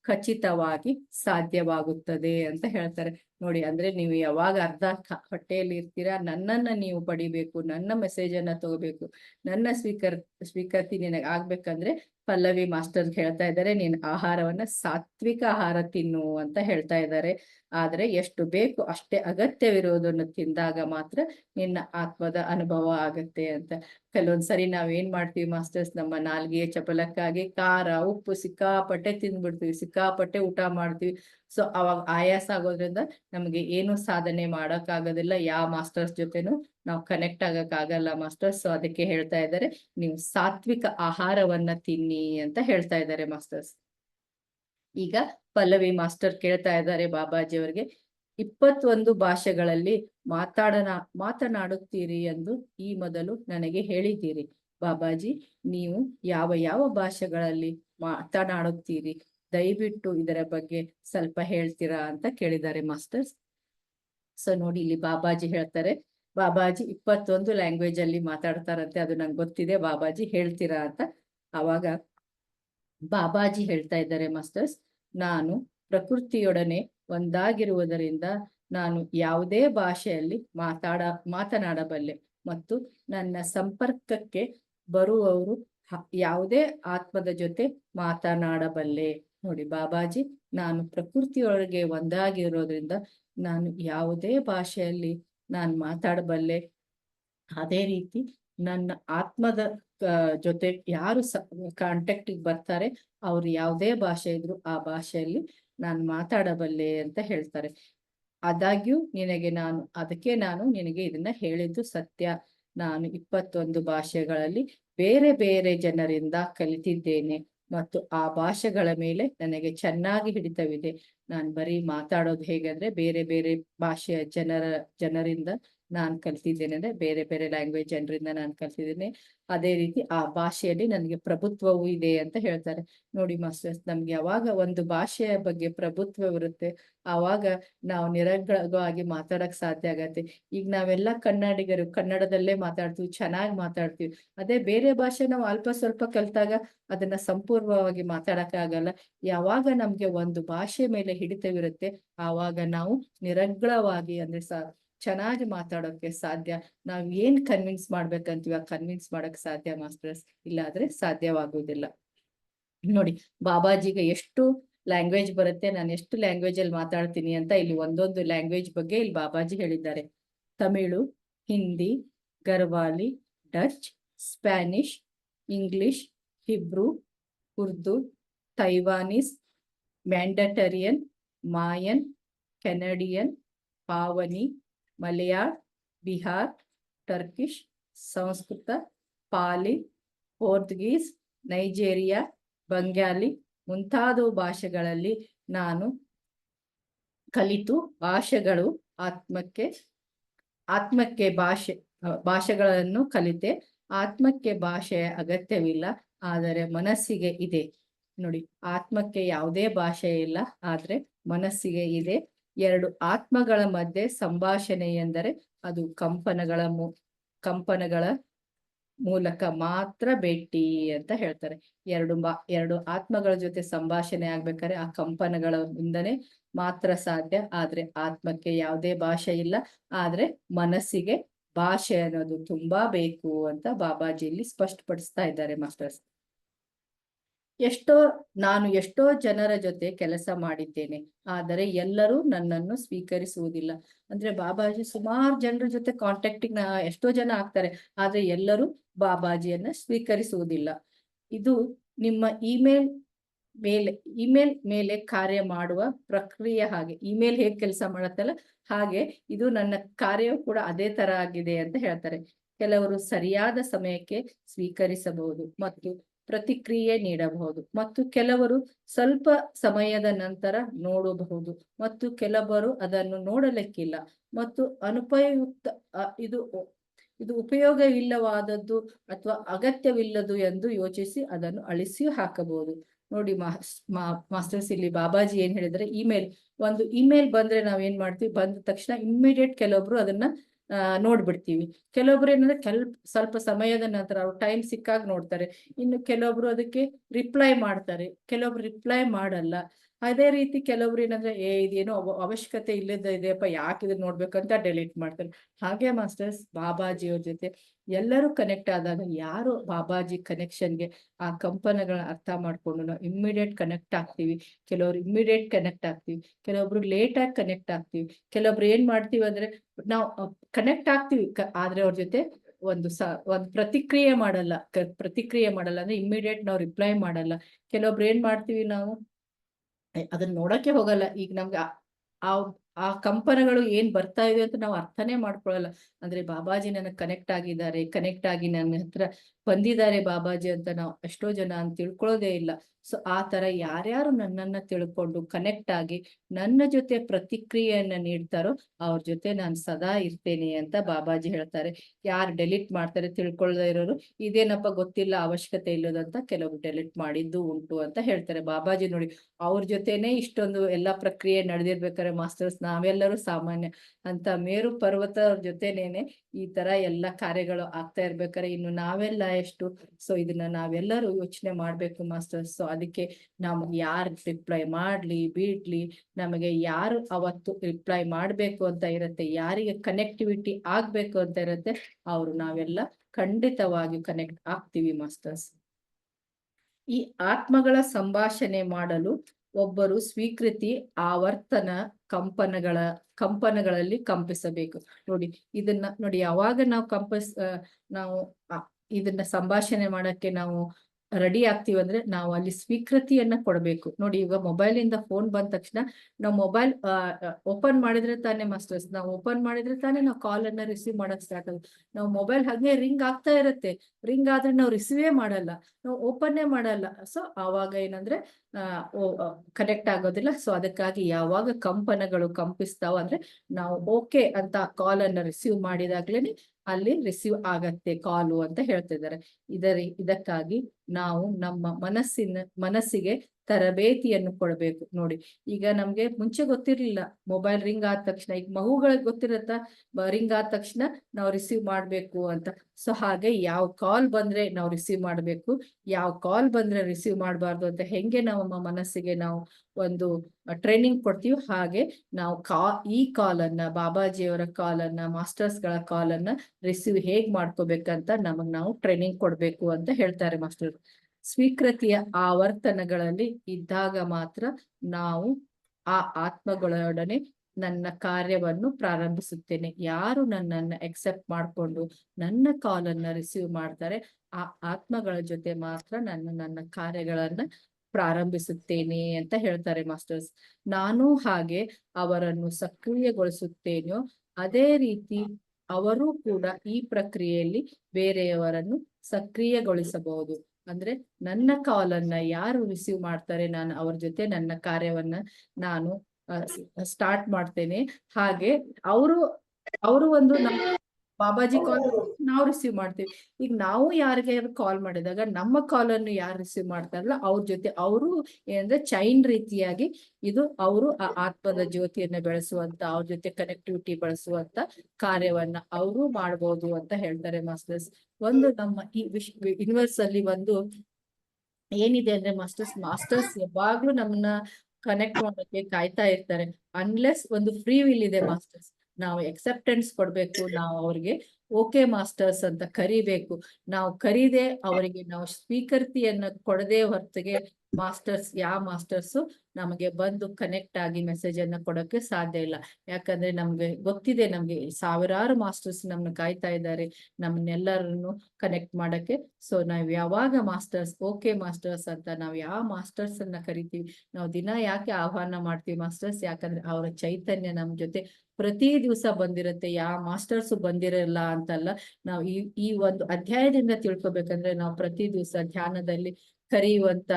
Speaker 1: ಖಚಿತವಾಗಿ ಸಾಧ್ಯವಾಗುತ್ತದೆ ಅಂತ ಹೇಳ್ತಾರೆ. ನೋಡಿ, ಅಂದ್ರೆ ನೀವು ಯಾವಾಗ ಅರ್ಧ ಹೊಟ್ಟೆಯಲ್ಲಿ ಇರ್ತೀರಾ, ನನ್ನನ್ನ ನೀವು ಪಡಿಬೇಕು, ನನ್ನ ಮೆಸೇಜ್ ಅನ್ನ ತಗೋಬೇಕು, ನನ್ನ ಸ್ವೀಕರ್, ಸ್ವೀಕೃತಿ ನಿನಗೆ ಆಗ್ಬೇಕಂದ್ರೆ ಪಲ್ಲವಿ ಮಾಸ್ಟರ್ ಹೇಳ್ತಾ ಇದ್ದಾರೆ, ನೀನ್ ಆಹಾರವನ್ನ ಸಾತ್ವಿಕ ಆಹಾರ ತಿನ್ನು ಅಂತ ಹೇಳ್ತಾ ಇದ್ದಾರೆ. ಆದ್ರೆ ಎಷ್ಟು ಬೇಕು ಅಷ್ಟೇ ಅಗತ್ಯವಿರೋದನ್ನು ತಿಂದಾಗ ಮಾತ್ರ ನಿನ್ನ ಆತ್ಮದ ಅನುಭವ ಆಗತ್ತೆ ಅಂತ. ಕೆಲವೊಂದ್ಸರಿ ನಾವ್ ಏನ್ ಮಾಡ್ತೀವಿ ಮಾಸ್ಟರ್ಸ್, ನಮ್ಮ ನಾಲ್ಗೆ ಚಪಲಕ್ಕಾಗಿ ಖಾರ, ಉಪ್ಪು, ಸಿಕ್ಕಾಪಟ್ಟೆ ತಿಂದ್ಬಿಡ್ತೀವಿ, ಸಿಕ್ಕಾಪಟ್ಟೆ ಊಟ ಮಾಡ್ತೀವಿ. ಸೊ ಅವಾಗ ಆಯಾಸ ಆಗೋದ್ರಿಂದ ನಮ್ಗೆ ಏನು ಸಾಧನೆ ಮಾಡಕ್ ಆಗೋದಿಲ್ಲ ಯಾವ ಮಾಸ್ಟರ್ಸ್ ಜೊತೆನೂ ನಾವು ಕನೆಕ್ಟ್ ಆಗಕ್ ಆಗಲ್ಲ ಮಾಸ್ಟರ್ಸ್ ಸೊ ಅದಕ್ಕೆ ಹೇಳ್ತಾ ಇದ್ದಾರೆ, ನೀವು ಸಾತ್ವಿಕ ಆಹಾರವನ್ನ ತಿನ್ನಿ ಅಂತ ಹೇಳ್ತಾ ಇದ್ದಾರೆ ಮಾಸ್ಟರ್ಸ್. ಈಗ ಪಲ್ಲವಿ ಮಾಸ್ಟರ್ ಕೇಳ್ತಾ ಇದ್ದಾರೆ ಬಾಬಾಜಿ ಅವರಿಗೆ ಇಪ್ಪತ್ತೊಂದು ಭಾಷೆಗಳಲ್ಲಿ ಮಾತಾಡನ, ಮಾತನಾಡುತ್ತೀರಿ ಎಂದು ಈ ಮೊದಲು ನನಗೆ ಹೇಳಿದ್ದೀರಿ. ಬಾಬಾಜಿ, ನೀವು ಯಾವ ಯಾವ ಭಾಷೆಗಳಲ್ಲಿ ಮಾತನಾಡುತ್ತೀರಿ? ದಯವಿಟ್ಟು ಇದರ ಬಗ್ಗೆ ಸ್ವಲ್ಪ ಹೇಳ್ತೀರಾ ಅಂತ ಕೇಳಿದ್ದಾರೆ ಮಾಸ್ಟರ್ಸ್. ಸೊ ನೋಡಿ ಇಲ್ಲಿ ಬಾಬಾಜಿ ಹೇಳ್ತಾರೆ. ಬಾಬಾಜಿ ಇಪ್ಪತ್ತೊಂದು ಲ್ಯಾಂಗ್ವೇಜ್ ಅಲ್ಲಿ ಮಾತಾಡ್ತಾರಂತೆ, ಅದು ನಂಗೆ ಗೊತ್ತಿದೆ. ಬಾಬಾಜಿ ಹೇಳ್ತೀರಾ ಅಂತ. ಅವಾಗ ಬಾಬಾಜಿ ಹೇಳ್ತಾ ಇದ್ದಾರೆ ಮಾಸ್ಟರ್ಸ್, ನಾನು ಪ್ರಕೃತಿಯೊಡನೆ ಒಂದಾಗಿರುವುದರಿಂದ ನಾನು ಯಾವುದೇ ಭಾಷೆಯಲ್ಲಿ ಮಾತಾಡ, ಮಾತನಾಡಬಲ್ಲೆ ಮತ್ತು ನನ್ನ ಸಂಪರ್ಕಕ್ಕೆ ಬರುವವರು ಯಾವುದೇ ಆತ್ಮದ ಜೊತೆ ಮಾತನಾಡಬಲ್ಲೆ. ನೋಡಿ ಬಾಬಾಜಿ, ನಾನು ಪ್ರಕೃತಿಯೊಳಗೆ ಒಂದಾಗಿರೋದ್ರಿಂದ ನಾನು ಯಾವುದೇ ಭಾಷೆಯಲ್ಲಿ ನಾನು ಮಾತಾಡಬಲ್ಲೆ. ಅದೇ ರೀತಿ ನನ್ನ ಆತ್ಮದ ಜೊತೆ ಯಾರು ಸ ಕಾಂಟ್ಯಾಕ್ಟಿಗೆ ಬರ್ತಾರೆ, ಅವ್ರು ಯಾವುದೇ ಭಾಷೆ ಇದ್ರು ಆ ಭಾಷೆಯಲ್ಲಿ ನಾನು ಮಾತಾಡಬಲ್ಲೆ ಅಂತ ಹೇಳ್ತಾರೆ. ಆದಾಗ್ಯೂ ನಿನಗೆ ನಾನು, ಅದಕ್ಕೆ ನಾನು ನಿನಗೆ ಇದನ್ನ ಹೇಳಿದ್ದು ಸತ್ಯ. ನಾನು ಇಪ್ಪತ್ತೊಂದು ಭಾಷೆಗಳಲ್ಲಿ ಬೇರೆ ಬೇರೆ ಜನರಿಂದ ಕಲಿತಿದ್ದೇನೆ. ಮತ್ತು ಆ ಭಾಷೆಗಳ ಮೇಲೆ ನನಗೆ ಚೆನ್ನಾಗಿ ಹಿಡಿತವಿದೆ. ನಾನು ಬರೀ ಮಾತಾಡೋದು ಹೇಗಂದ್ರೆ ಬೇರೆ ಬೇರೆ ಭಾಷೆಯ ಜನರ, ಜನರಿಂದ ನಾನು ಕಲ್ತಿದ್ದೇನೆ ಅಂದ್ರೆ ಬೇರೆ ಬೇರೆ ಲ್ಯಾಂಗ್ವೇಜ್ ಜನರಿಂದ ನಾನು ಕಲ್ತಿದ್ದೇನೆ. ಅದೇ ರೀತಿ ಆ ಭಾಷೆಯಲ್ಲಿ ನನಗೆ ಪ್ರಭುತ್ವವೂ ಇದೆ ಅಂತ ಹೇಳ್ತಾರೆ. ನೋಡಿ ಮಾಸ್ಟರ್ಸ್, ನಮ್ಗೆ ಯಾವಾಗ ಒಂದು ಭಾಷೆಯ ಬಗ್ಗೆ ಪ್ರಭುತ್ವ ಇರುತ್ತೆ ಆವಾಗ ನಾವು ನಿರರ್ಗಳವಾಗಿ ಮಾತಾಡಕ್ ಸಾಧ್ಯ ಆಗತ್ತೆ. ಈಗ ನಾವೆಲ್ಲ ಕನ್ನಡಿಗರು, ಕನ್ನಡದಲ್ಲೇ ಮಾತಾಡ್ತೀವಿ, ಚೆನ್ನಾಗಿ ಮಾತಾಡ್ತೀವಿ. ಅದೇ ಬೇರೆ ಭಾಷೆ ನಾವು ಅಲ್ಪ ಸ್ವಲ್ಪ ಕಲ್ತಾಗ ಅದನ್ನ ಸಂಪೂರ್ಣವಾಗಿ ಮಾತಾಡಕ್ ಆಗಲ್ಲ. ಯಾವಾಗ ನಮ್ಗೆ ಒಂದು ಭಾಷೆ ಮೇಲೆ ಹಿಡಿತವಿರುತ್ತೆ ಆವಾಗ ನಾವು ನಿರರ್ಗಳವಾಗಿ ಅಂದ್ರೆ ಸ ಚೆನ್ನಾಗಿ ಮಾತಾಡೋಕೆ ಸಾಧ್ಯ. ನಾವು ಏನ್ ಕನ್ವಿನ್ಸ್ ಮಾಡ್ಬೇಕಂತೀವಿ ಆ ಕನ್ವಿನ್ಸ್ ಮಾಡಕ್ ಸಾಧ್ಯ ಮಾಸ್ಟರ್ಸ್? ಇಲ್ಲಾದ್ರೆ ಸಾಧ್ಯವಾಗುವುದಿಲ್ಲ. ನೋಡಿ, ಬಾಬಾಜಿಗೆ ಎಷ್ಟು ಲ್ಯಾಂಗ್ವೇಜ್ ಬರುತ್ತೆ, ನಾನು ಎಷ್ಟು ಲ್ಯಾಂಗ್ವೇಜ್ ಅಲ್ಲಿ ಮಾತಾಡ್ತೀನಿ ಅಂತ ಇಲ್ಲಿ ಒಂದೊಂದು ಲ್ಯಾಂಗ್ವೇಜ್ ಬಗ್ಗೆ ಇಲ್ಲಿ ಬಾಬಾಜಿ ಹೇಳಿದ್ದಾರೆ. Tamil, Hindi, Garhwali, Dutch, Spanish, English, Hebrew, Urdu, Taiwanese, Mandarin, Mayan, Canadian, ಪಾವನಿ Malayalam, Bihar, Turkish, Sanskrit, Pali Portuguese Nigeria Bengali ಮುಂತಾದ ಭಾಷೆಗಳಲ್ಲಿ ನಾನು ಕಲಿತು ಭಾಷೆಗಳು ಆತ್ಮಕ್ಕೆ ಆತ್ಮಕ್ಕೆ ಭಾಷೆ ಭಾಷೆಗಳನ್ನು ಕಲಿತೆ. ಆತ್ಮಕ್ಕೆ ಭಾಷೆಯ ಅಗತ್ಯವಿಲ್ಲ, ಆದರೆ ಮನಸ್ಸಿಗೆ ಇದೆ. ನೋಡಿ, ಆತ್ಮಕ್ಕೆ ಯಾವುದೇ ಭಾಷೆ ಇಲ್ಲ ಆದ್ರೆ ಮನಸ್ಸಿಗೆ ಇದೆ. ಎರಡು ಆತ್ಮಗಳ ಮಧ್ಯೆ ಸಂಭಾಷಣೆ ಎಂದರೆ ಅದು ಕಂಪನಗಳ ಮೂ, ಕಂಪನಗಳ ಮೂಲಕ ಮಾತ್ರ ಭೇಟಿ ಅಂತ ಹೇಳ್ತಾರೆ. ಎರಡು ಎರಡು ಆತ್ಮಗಳ ಜೊತೆ ಸಂಭಾಷಣೆ ಆಗ್ಬೇಕಾದ್ರೆ ಆ ಕಂಪನಗಳ ಇಂದನೆ ಮಾತ್ರ ಸಾಧ್ಯ. ಆದ್ರೆ ಆತ್ಮಕ್ಕೆ ಯಾವುದೇ ಭಾಷೆ ಇಲ್ಲ. ಆದ್ರೆ ಮನಸ್ಸಿಗೆ ಭಾಷೆ ಅನ್ನೋದು ತುಂಬಾ ಬೇಕು ಅಂತ ಬಾಬಾಜಿ ಇಲ್ಲಿ ಸ್ಪಷ್ಟಪಡಿಸ್ತಾ ಇದ್ದಾರೆ ಮಾಸ್ಟರ್ಸ್. ಎಷ್ಟೋ, ನಾನು ಎಷ್ಟೋ ಜನರ ಜೊತೆ ಕೆಲಸ ಮಾಡಿದ್ದೇನೆ, ಆದರೆ ಎಲ್ಲರೂ ನನ್ನನ್ನು ಸ್ವೀಕರಿಸುವುದಿಲ್ಲ. ಅಂದ್ರೆ ಬಾಬಾಜಿ ಸುಮಾರು ಜನರ ಜೊತೆ ಕಾಂಟ್ಯಾಕ್ಟಿಂಗ್ ಎಷ್ಟೋ ಜನ ಆಗ್ತಾರೆ, ಆದ್ರೆ ಎಲ್ಲರೂ ಬಾಬಾಜಿಯನ್ನ ಸ್ವೀಕರಿಸುವುದಿಲ್ಲ. ಇದು ನಿಮ್ಮ ಇಮೇಲ್ ಮೇಲೆ ಇಮೇಲ್ ಮೇಲೆ ಕಾರ್ಯ ಮಾಡುವ ಪ್ರಕ್ರಿಯೆ ಹಾಗೆ. ಇಮೇಲ್ ಹೇಗೆ ಕೆಲಸ ಮಾಡತ್ತಲ್ಲ, ಹಾಗೆ ಇದು ನನ್ನ ಕಾರ್ಯವು ಕೂಡ ಅದೇ ತರ ಆಗಿದೆ ಅಂತ ಹೇಳ್ತಾರೆ. ಕೆಲವರು ಸರಿಯಾದ ಸಮಯಕ್ಕೆ ಸ್ವೀಕರಿಸಬಹುದು ಮತ್ತು ಪ್ರತಿಕ್ರಿಯೆ ನೀಡಬಹುದು ಮತ್ತು ಕೆಲವರು ಸ್ವಲ್ಪ ಸಮಯದ ನಂತರ ನೋಡಬಹುದು ಮತ್ತು ಕೆಲವರು ಅದನ್ನು ನೋಡಲಿಕ್ಕಿಲ್ಲ ಮತ್ತು ಅನುಪಯುಕ್ತ ಇದು ಇದು ಉಪಯೋಗವಿಲ್ಲವಾದದ್ದು ಅಥವಾ ಅಗತ್ಯವಿಲ್ಲದು ಎಂದು ಯೋಚಿಸಿ ಅದನ್ನು ಅಳಿಸಿ ಹಾಕಬಹುದು. ನೋಡಿ ಮಾಸ್ಟರ್ಸ್ ಇಲ್ಲಿ ಬಾಬಾಜಿ ಏನ್ ಹೇಳಿದ್ರೆ ಇಮೇಲ್, ಒಂದು ಇಮೇಲ್ ಬಂದ್ರೆ ನಾವ್ ಏನ್ ಮಾಡ್ತೀವಿ ಬಂದ ತಕ್ಷಣ ಇಮ್ಮಿಡಿಯೇಟ್ ಕೆಲವೊಬ್ರು ಅದನ್ನ ನೋಡ್ಬಿಡ್ತೀವಿ. ಕೆಲವೊಬ್ರು ಏನಂದ್ರೆ ಕೆಲ್, ಸ್ವಲ್ಪ ಸಮಯದ ನಂತರ ಅವ್ರು ಟೈಮ್ ಸಿಕ್ಕಾಗ ನೋಡ್ತಾರೆ. ಇನ್ನು ಕೆಲವೊಬ್ರು ಅದಕ್ಕೆ ರಿಪ್ಲೈ ಮಾಡ್ತಾರೆ. ಕೆಲವೊಬ್ರು ರಿಪ್ಲೈ ಮಾಡಲ್ಲ. ಅದೇ ರೀತಿ ಕೆಲವೊಬ್ರು ಏನಂದ್ರೆ, ಏ, ಇದೇನೋ ಅವಶ್ಯಕತೆ ಇಲ್ಲದ ಇದೆಯಪ್ಪ, ಯಾಕೆ ಇದನ್ನ ನೋಡ್ಬೇಕಂತ ಡೆಲೀಟ್ ಮಾಡ್ತಾರೆ. ಹಾಗೆ ಮಾಸ್ಟರ್ಸ್ ಬಾಬಾಜಿಯವ್ರ ಜೊತೆ ಎಲ್ಲರೂ ಕನೆಕ್ಟ್ ಆದಾಗ ಯಾರು ಬಾಬಾಜಿ ಕನೆಕ್ಷನ್ಗೆ ಆ ಕಂಪನಗಳ ಅರ್ಥ ಮಾಡ್ಕೊಂಡು ನಾವು ಇಮ್ಮಿಡಿಯೇಟ್ ಕನೆಕ್ಟ್ ಆಗ್ತೀವಿ. ಕೆಲವ್ರು ಇಮ್ಮಿಡಿಯೇಟ್ ಕನೆಕ್ಟ್ ಆಗ್ತೀವಿ. ಕೆಲವೊಬ್ರು ಲೇಟ್ ಆಗಿ ಕನೆಕ್ಟ್ ಆಗ್ತೀವಿ. ಕೆಲವೊಬ್ರು ಏನ್ ಮಾಡ್ತೀವಿ ಅಂದ್ರೆ, ನಾವು ಕನೆಕ್ಟ್ ಆಗ್ತೀವಿ. ಆದ್ರೆ ಅವ್ರ ಜೊತೆ ಒಂದು ಸ, ಒಂದು ಪ್ರತಿಕ್ರಿಯೆ ಮಾಡಲ್ಲ. ಪ್ರತಿಕ್ರಿಯೆ ಮಾಡಲ್ಲ ಅಂದ್ರೆ ಇಮ್ಮಿಡಿಯೇಟ್ ನಾವು ರಿಪ್ಲೈ ಮಾಡಲ್ಲ. ಕೆಲವೊಬ್ರು ಏನ್ ಮಾಡ್ತೀವಿ ನಾವು? ಅದನ್ನ ನೋಡಕ್ಕೆ ಹೋಗಲ್ಲ. ಈಗ ನಮ್ಗೆ ಆ- ಆ ಆ ಕಂಪನಗಳು ಏನ್ ಬರ್ತಾ ಇದೆ ಅಂತ ನಾವು ಅರ್ಥನೇ ಮಾಡ್ಕೊಳ್ಳಲ್ಲ ಅಂದ್ರೆ ಬಾಬಾಜಿ ನನಗೆ ಕನೆಕ್ಟ್ ಆಗಿದ್ದಾರೆ ಕನೆಕ್ಟ್ ಆಗಿ ನನ್ನ ಹತ್ರ ಬಂದಿದ್ದಾರೆ ಬಾಬಾಜಿ ಅಂತ ನಾವು ಎಷ್ಟೋ ಜನ ಅಂತ ತಿಳ್ಕೊಳ್ಳೋದೇ ಇಲ್ಲ. ಸೊ ಆ ತರ ಯಾರ್ಯಾರು ನನ್ನನ್ನ ತಿಳ್ಕೊಂಡು ಕನೆಕ್ಟ್ ಆಗಿ ನನ್ನ ಜೊತೆ ಪ್ರತಿಕ್ರಿಯೆಯನ್ನ ನೀಡ್ತಾರೋ ಅವ್ರ ಜೊತೆ ನಾನು ಸದಾ ಇರ್ತೇನೆ ಅಂತ ಬಾಬಾಜಿ ಹೇಳ್ತಾರೆ. ಯಾರು ಡೆಲಿಟ್ ಮಾಡ್ತಾರೆ ತಿಳ್ಕೊಳ್ಳದೇ ಇರೋರು, ಇದೇನಪ್ಪ ಗೊತ್ತಿಲ್ಲ, ಅವಶ್ಯಕತೆ ಇಲ್ಲದಂತ ಕೆಲವು ಡೆಲಿಟ್ ಮಾಡಿದ್ದು ಉಂಟು ಅಂತ ಹೇಳ್ತಾರೆ. ಬಾಬಾಜಿ ನೋಡಿ, ಅವ್ರ ಜೊತೆನೆ ಇಷ್ಟೊಂದು ಎಲ್ಲಾ ಪ್ರಕ್ರಿಯೆ ನಡೆದಿರ್ಬೇಕಾದ್ರೆ ಮಾಸ್ಟರ್ಸ್ ನಾವೆಲ್ಲರೂ ಸಾಮಾನ್ಯ ಅಂತ ಮೇರು ಪರ್ವತ ಜೊತೆನೇನೆ ಈ ತರ ಎಲ್ಲಾ ಕಾರ್ಯಗಳು ಆಗ್ತಾ ಇರ್ಬೇಕಾರೆ ಇನ್ನು ನಾವೆಲ್ಲ ಎಷ್ಟು? ಸೊ ಇದನ್ನ ನಾವೆಲ್ಲರೂ ಯೋಚನೆ ಮಾಡ್ಬೇಕು ಮಾಸ್ಟರ್ಸ್. ಸೊ ಅದಕ್ಕೆ ನಮ್ಗೆ ಯಾರು ರಿಪ್ಲೈ ಮಾಡ್ಲಿ ಬಿಡ್ಲಿ ನಮಗೆ ಯಾರು ಅವತ್ತು ರಿಪ್ಲೈ ಮಾಡ್ಬೇಕು ಅಂತ ಇರುತ್ತೆ, ಯಾರಿಗೆ ಕನೆಕ್ಟಿವಿಟಿ ಆಗ್ಬೇಕು ಅಂತ ಇರುತ್ತೆ, ಅವ್ರು ನಾವೆಲ್ಲ ಖಂಡಿತವಾಗಿ ಕನೆಕ್ಟ್ ಆಗ್ತೀವಿ ಮಾಸ್ಟರ್ಸ್ ಈ ಆತ್ಮಗಳ ಸಂಭಾಷಣೆ ಮಾಡಲು ಒಬ್ಬರು ಸ್ವೀಕೃತಿ ಆವರ್ತನ ಕಂಪನಗಳ, ಕಂಪನಗಳಲ್ಲಿ ಕಂಪಿಸಬೇಕು. ನೋಡಿ, ಇದನ್ನ ನೋಡಿ, ಯಾವಾಗ ನಾವು ಕಂಪಸ್ ನಾವು ಇದನ್ನ ಸಂಭಾಷಣೆ ಮಾಡಕ್ಕೆ ನಾವು ರೆಡಿ ಆಗ್ತೀವಿ ಅಂದ್ರೆ ನಾವು ಅಲ್ಲಿ ಸ್ವೀಕೃತಿಯನ್ನ ಕೊಡಬೇಕು. ನೋಡಿ ಈಗ ಮೊಬೈಲ್ ಇಂದ ಫೋನ್ ಬಂದ ತಕ್ಷಣ ನಾವು ಮೊಬೈಲ್ ಓಪನ್ ಮಾಡಿದ್ರೆ ತಾನೇ ಮಾಸ್ಟರ್ಸ್, ನಾವು ಓಪನ್ ಮಾಡಿದ್ರೆ ತಾನೇ ನಾವು ಕಾಲ್ ಅನ್ನ ರಿಸೀವ್ ಮಾಡಕ್ ಸ್ಟಾರ್ಟ್ ಆಗುತ್ತೆ. ನಾವು ಮೊಬೈಲ್ ಹಾಗೆ ರಿಂಗ್ ಆಗ್ತಾ ಇರುತ್ತೆ. ರಿಂಗ್ ಆದ್ರೆ ನಾವು ರಿಸೀವೇ ಮಾಡಲ್ಲ. ನಾವು ಓಪನ್ನೇ ಮಾಡಲ್ಲ. ಸೊ ಆವಾಗ ಏನಂದ್ರೆ ಕನೆಕ್ಟ್ ಆಗೋದಿಲ್ಲ. ಸೊ ಅದಕ್ಕಾಗಿ ಯಾವಾಗ ಕಂಪನಗಳು ಕಂಪಿಸ್ತಾವ ಅಂದ್ರೆ ನಾವು ಓಕೆ ಅಂತ ಕಾಲ್ ಅನ್ನ ರಿಸೀವ್ ಮಾಡಿದಾಗ್ಲೇನೆ ಅಲ್ಲಿ ರಿಸೀವ್ ಆಗತ್ತೆ ಕಾಲು ಅಂತ ಹೇಳ್ತಿದ್ದಾರೆ ಇದರಿ ಇದಕ್ಕಾಗಿ ನಾವು ನಮ್ಮ ಮನಸ್ಸಿನ ಮನಸ್ಸಿಗೆ ತರಬೇತಿಯನ್ನು ಕೊಡಬೇಕು ನೋಡಿ. ಈಗ ನಮ್ಗೆ ಮುಂಚೆ ಗೊತ್ತಿರ್ಲಿಲ್ಲ ಮೊಬೈಲ್ ರಿಂಗ್ ಆದ ತಕ್ಷಣ, ಈಗ ಮಗುಗಳಿಗೆ ಗೊತ್ತಿರತ್ತ ರಿಂಗ್ ಆದ ತಕ್ಷಣ ನಾವು ರಿಸೀವ್ ಮಾಡ್ಬೇಕು ಅಂತ. ಸೊ ಹಾಗೆ ಯಾವ ಕಾಲ್ ಬಂದ್ರೆ ನಾವು ರಿಸೀವ್ ಮಾಡ್ಬೇಕು, ಯಾವ ಕಾಲ್ ಬಂದ್ರೆ ರಿಸೀವ್ ಮಾಡಬಾರ್ದು ಅಂತ ಹೆಂಗೆ ನಾವು ನಮ್ಮ ಮನಸ್ಸಿಗೆ ನಾವು ಒಂದು ಟ್ರೈನಿಂಗ್ ಕೊಡ್ತೀವಿ ಹಾಗೆ ನಾವು ಕಾ, ಈ ಕಾಲ್ ಅನ್ನ, ಬಾಬಾಜಿಯವರ ಕಾಲ್ ಅನ್ನ ಮಾಸ್ಟರ್ಸ್ಗಳ ಕಾಲ್ ಅನ್ನ ರಿಸೀವ್ ಹೇಗ್ ಮಾಡ್ಕೋಬೇಕಂತ ನಮಗ್ ನಾವು ಟ್ರೈನಿಂಗ್ ಕೊಡ್ಬೇಕು ಅಂತ ಹೇಳ್ತಾರೆ ಮಾಸ್ಟರ್. ಸ್ವೀಕೃತಿಯ ಆವರ್ತನಗಳಲ್ಲಿ ಇದ್ದಾಗ ಮಾತ್ರ ನಾವು ಆ ಆತ್ಮಗಳೊಡನೆ ನನ್ನ ಕಾರ್ಯವನ್ನು ಪ್ರಾರಂಭಿಸುತ್ತೇನೆ. ಯಾರು ನನ್ನನ್ನ ಎಕ್ಸೆಪ್ಟ್ ಮಾಡ್ಕೊಂಡು ನನ್ನ ಕಾಲನ್ನ ರಿಸೀವ್ ಮಾಡ್ತಾರೆ, ಆ ಆತ್ಮಗಳ ಜೊತೆ ಮಾತ್ರ ನನ್ನ ನನ್ನ ಕಾರ್ಯಗಳನ್ನ ಪ್ರಾರಂಭಿಸುತ್ತೇನೆ ಅಂತ ಹೇಳ್ತಾರೆ ಮಾಸ್ಟರ್ಸ್. ನಾನು ಹಾಗೆ ಅವರನ್ನು ಸಕ್ರಿಯಗೊಳಿಸುತ್ತೇನೋ ಅದೇ ರೀತಿ ಅವರು ಕೂಡ ಈ ಪ್ರಕ್ರಿಯೆಯಲ್ಲಿ ಬೇರೆಯವರನ್ನು ಸಕ್ರಿಯಗೊಳಿಸಬಹುದು. ಅಂದ್ರೆ ನನ್ನ ಕಾಲನ್ನ ಯಾರು ರಿಸೀವ್ ಮಾಡ್ತಾರೆ ನಾನು ಅವ್ರ ಜೊತೆ ನನ್ನ ಕಾರ್ಯವನ್ನ ನಾನು ಸ್ಟಾರ್ಟ್ ಮಾಡ್ತೇನೆ. ಹಾಗೆ ಅವರು ಅವರು ಒಂದು ನಮ್ಮ ಬಾಬಾಜಿ ಕಾಲ್ ನಾವು ರಿಸೀವ್ ಮಾಡ್ತೀವಿ. ಈಗ ನಾವು ಯಾರಿಗೆ ಕಾಲ್ ಮಾಡಿದಾಗ ನಮ್ಮ ಕಾಲ್ ಅನ್ನು ಯಾರು ರಿಸೀವ್ ಮಾಡ್ತಾರಲ್ಲ ಅವ್ರ ಜೊತೆ ಅವರು ಏನಂದ್ರೆ ಚೈನ್ ರೀತಿಯಾಗಿ ಇದು ಅವರು ಆ ಆತ್ಮದ ಜ್ಯೋತಿಯನ್ನ ಬೆಳೆಸುವಂತ ಅವ್ರ ಜೊತೆ ಕನೆಕ್ಟಿವಿಟಿ ಬೆಳೆಸುವಂತ ಕಾರ್ಯವನ್ನ ಅವರು ಮಾಡ್ಬೋದು ಅಂತ ಹೇಳ್ತಾರೆ ಮಾಸ್ಟರ್ಸ್ ಒಂದು ನಮ್ಮ ಈ ವಿಶ್ ಯೂನಿವರ್ಸ್ ಅಲ್ಲಿ ಒಂದು ಏನಿದೆ ಅಂದ್ರೆ ಮಾಸ್ಟರ್ಸ್ ಮಾಸ್ಟರ್ಸ್ ಯಾವಾಗ್ಲೂ ನಮ್ಮನ್ನ ಕನೆಕ್ಟ್ ಮಾಡೋಕೆ ಕಾಯ್ತಾ ಇರ್ತಾರೆ. ಅನ್ಲೆಸ್ ಒಂದು ಫ್ರೀ ವಿಲ್ ಇದೆ ಮಾಸ್ಟರ್ಸ್ ನಾವು ಎಕ್ಸೆಪ್ಟೆನ್ಸ್ ಕೊಡ್ಬೇಕು, ನಾವು ಅವ್ರಿಗೆ ಓಕೆ ಮಾಸ್ಟರ್ಸ್ ಅಂತ ಕರಿಬೇಕು. ನಾವು ಕರೀದೆ ಅವರಿಗೆ ನಾವು ಸ್ವೀಕೃತಿಯನ್ನ ಕೊಡದೆ ಹೊರತಿಗೆ ಮಾಸ್ಟರ್ಸ್ ಯಾವ ಮಾಸ್ಟರ್ಸ್ ನಮಗೆ ಬಂದು ಕನೆಕ್ಟ್ ಆಗಿ ಮೆಸೇಜ್ ಅನ್ನ ಕೊಡೋಕೆ ಸಾಧ್ಯ ಇಲ್ಲ. ಯಾಕಂದ್ರೆ ನಮ್ಗೆ ಗೊತ್ತಿದೆ ನಮ್ಗೆ ಸಾವಿರಾರು ಮಾಸ್ಟರ್ಸ್ ನಮ್ನ ಕಾಯ್ತಾ ಇದ್ದಾರೆ. ನಮ್ಮನ್ನೆಲ್ಲರನ್ನು ಕನೆಕ್ಟ್ ಮಾಡಕ್ಕೆ ಸೊ ನಾವ್ ಯಾವಾಗ ಮಾಸ್ಟರ್ಸ್ ಓಕೆ ಮಾಸ್ಟರ್ಸ್ ಅಂತ ನಾವ್ ಯಾವ ಮಾಸ್ಟರ್ಸ್ ಅನ್ನ ಕರಿತೀವಿ? ನಾವು ದಿನ ಯಾಕೆ ಆಹ್ವಾನ ಮಾಡ್ತೀವಿ ಮಾಸ್ಟರ್ಸ್? ಯಾಕಂದ್ರೆ ಅವರ ಚೈತನ್ಯ ನಮ್ ಜೊತೆ ಪ್ರತಿ ದಿವಸ ಬಂದಿರತ್ತೆ. ಯಾವ ಮಾಸ್ಟರ್ಸ್ ಬಂದಿರಲ್ಲ ಅಂತಲ್ಲ ನಾವು ಈ ಈ ಒಂದು ಅಧ್ಯಾಯದಿಂದ ತಿಳ್ಕೊಬೇಕಂದ್ರೆ ನಾವು ಪ್ರತಿ ದಿವಸ ಧ್ಯಾನದಲ್ಲಿ ಕರೆಯುವಂತ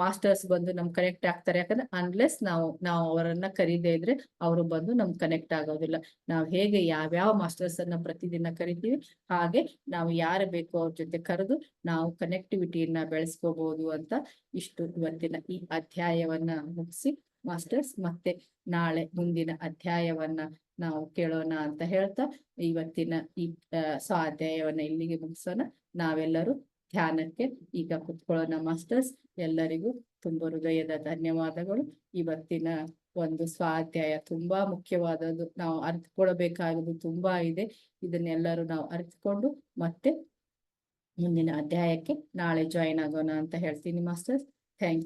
Speaker 1: ಮಾಸ್ಟರ್ಸ್ ಬಂದು ನಮ್ ಕನೆಕ್ಟ್ ಆಗ್ತಾರೆ. ಯಾಕಂದ್ರೆ ಅನ್ಲೆಸ್ ನಾವು ನಾವು ಅವರನ್ನ ಕರೀದೇ ಇದ್ರೆ ಅವರು ಬಂದು ನಮ್ ಕನೆಕ್ಟ್ ಆಗೋದಿಲ್ಲ. ನಾವು ಹೇಗೆ ಯಾವ್ಯಾವ ಮಾಸ್ಟರ್ಸ್ ಅನ್ನ ಪ್ರತಿದಿನ ಕರಿತೀವಿ, ಹಾಗೆ ನಾವು ಯಾರ ಬೇಕೋ ಅವ್ರ ಜೊತೆ ಕರೆದು ನಾವು ಕನೆಕ್ಟಿವಿಟಿಯನ್ನ ಬೆಳೆಸ್ಕೋಬಹುದು ಅಂತ ಇಷ್ಟು ಇವತ್ತಿನ ಈ ಅಧ್ಯಾಯವನ್ನ ಮುಗಿಸಿ ಮಾಸ್ಟರ್ಸ್ ಮತ್ತೆ ನಾಳೆ ಮುಂದಿನ ಅಧ್ಯಾಯವನ್ನ ನಾವು ಕೇಳೋಣ ಅಂತ ಹೇಳ್ತಾ, ಇವತ್ತಿನ ಈ ಸ್ವಾಧ್ಯಾಯವನ್ನ ಇಲ್ಲಿಗೆ ಮುಗಿಸೋಣ. ನಾವೆಲ್ಲರೂ ಧ್ಯಾನಕ್ಕೆ ಈಗ ಕುತ್ಕೊಳ್ಳೋಣ ಮಾಸ್ಟರ್ಸ್ ಎಲ್ಲರಿಗೂ ತುಂಬ ಹೃದಯದ ಧನ್ಯವಾದಗಳು. ಇವತ್ತಿನ ಒಂದು ಸ್ವಾಧ್ಯಾಯ ತುಂಬಾ ಮುಖ್ಯವಾದದ್ದು. ನಾವು ಅರ್ಥಕೊಳ್ಬೇಕಾಗುದು ತುಂಬಾ ಇದೆ. ಇದನ್ನೆಲ್ಲರೂ ನಾವು ಅರ್ಥಕೊಂಡು ಮತ್ತೆ ಮುಂದಿನ ಅಧ್ಯಾಯಕ್ಕೆ ನಾಳೆ ಜಾಯಿನ್ ಆಗೋಣ ಅಂತ ಹೇಳ್ತೀನಿ ಮಾಸ್ಟರ್ಸ್. Thank you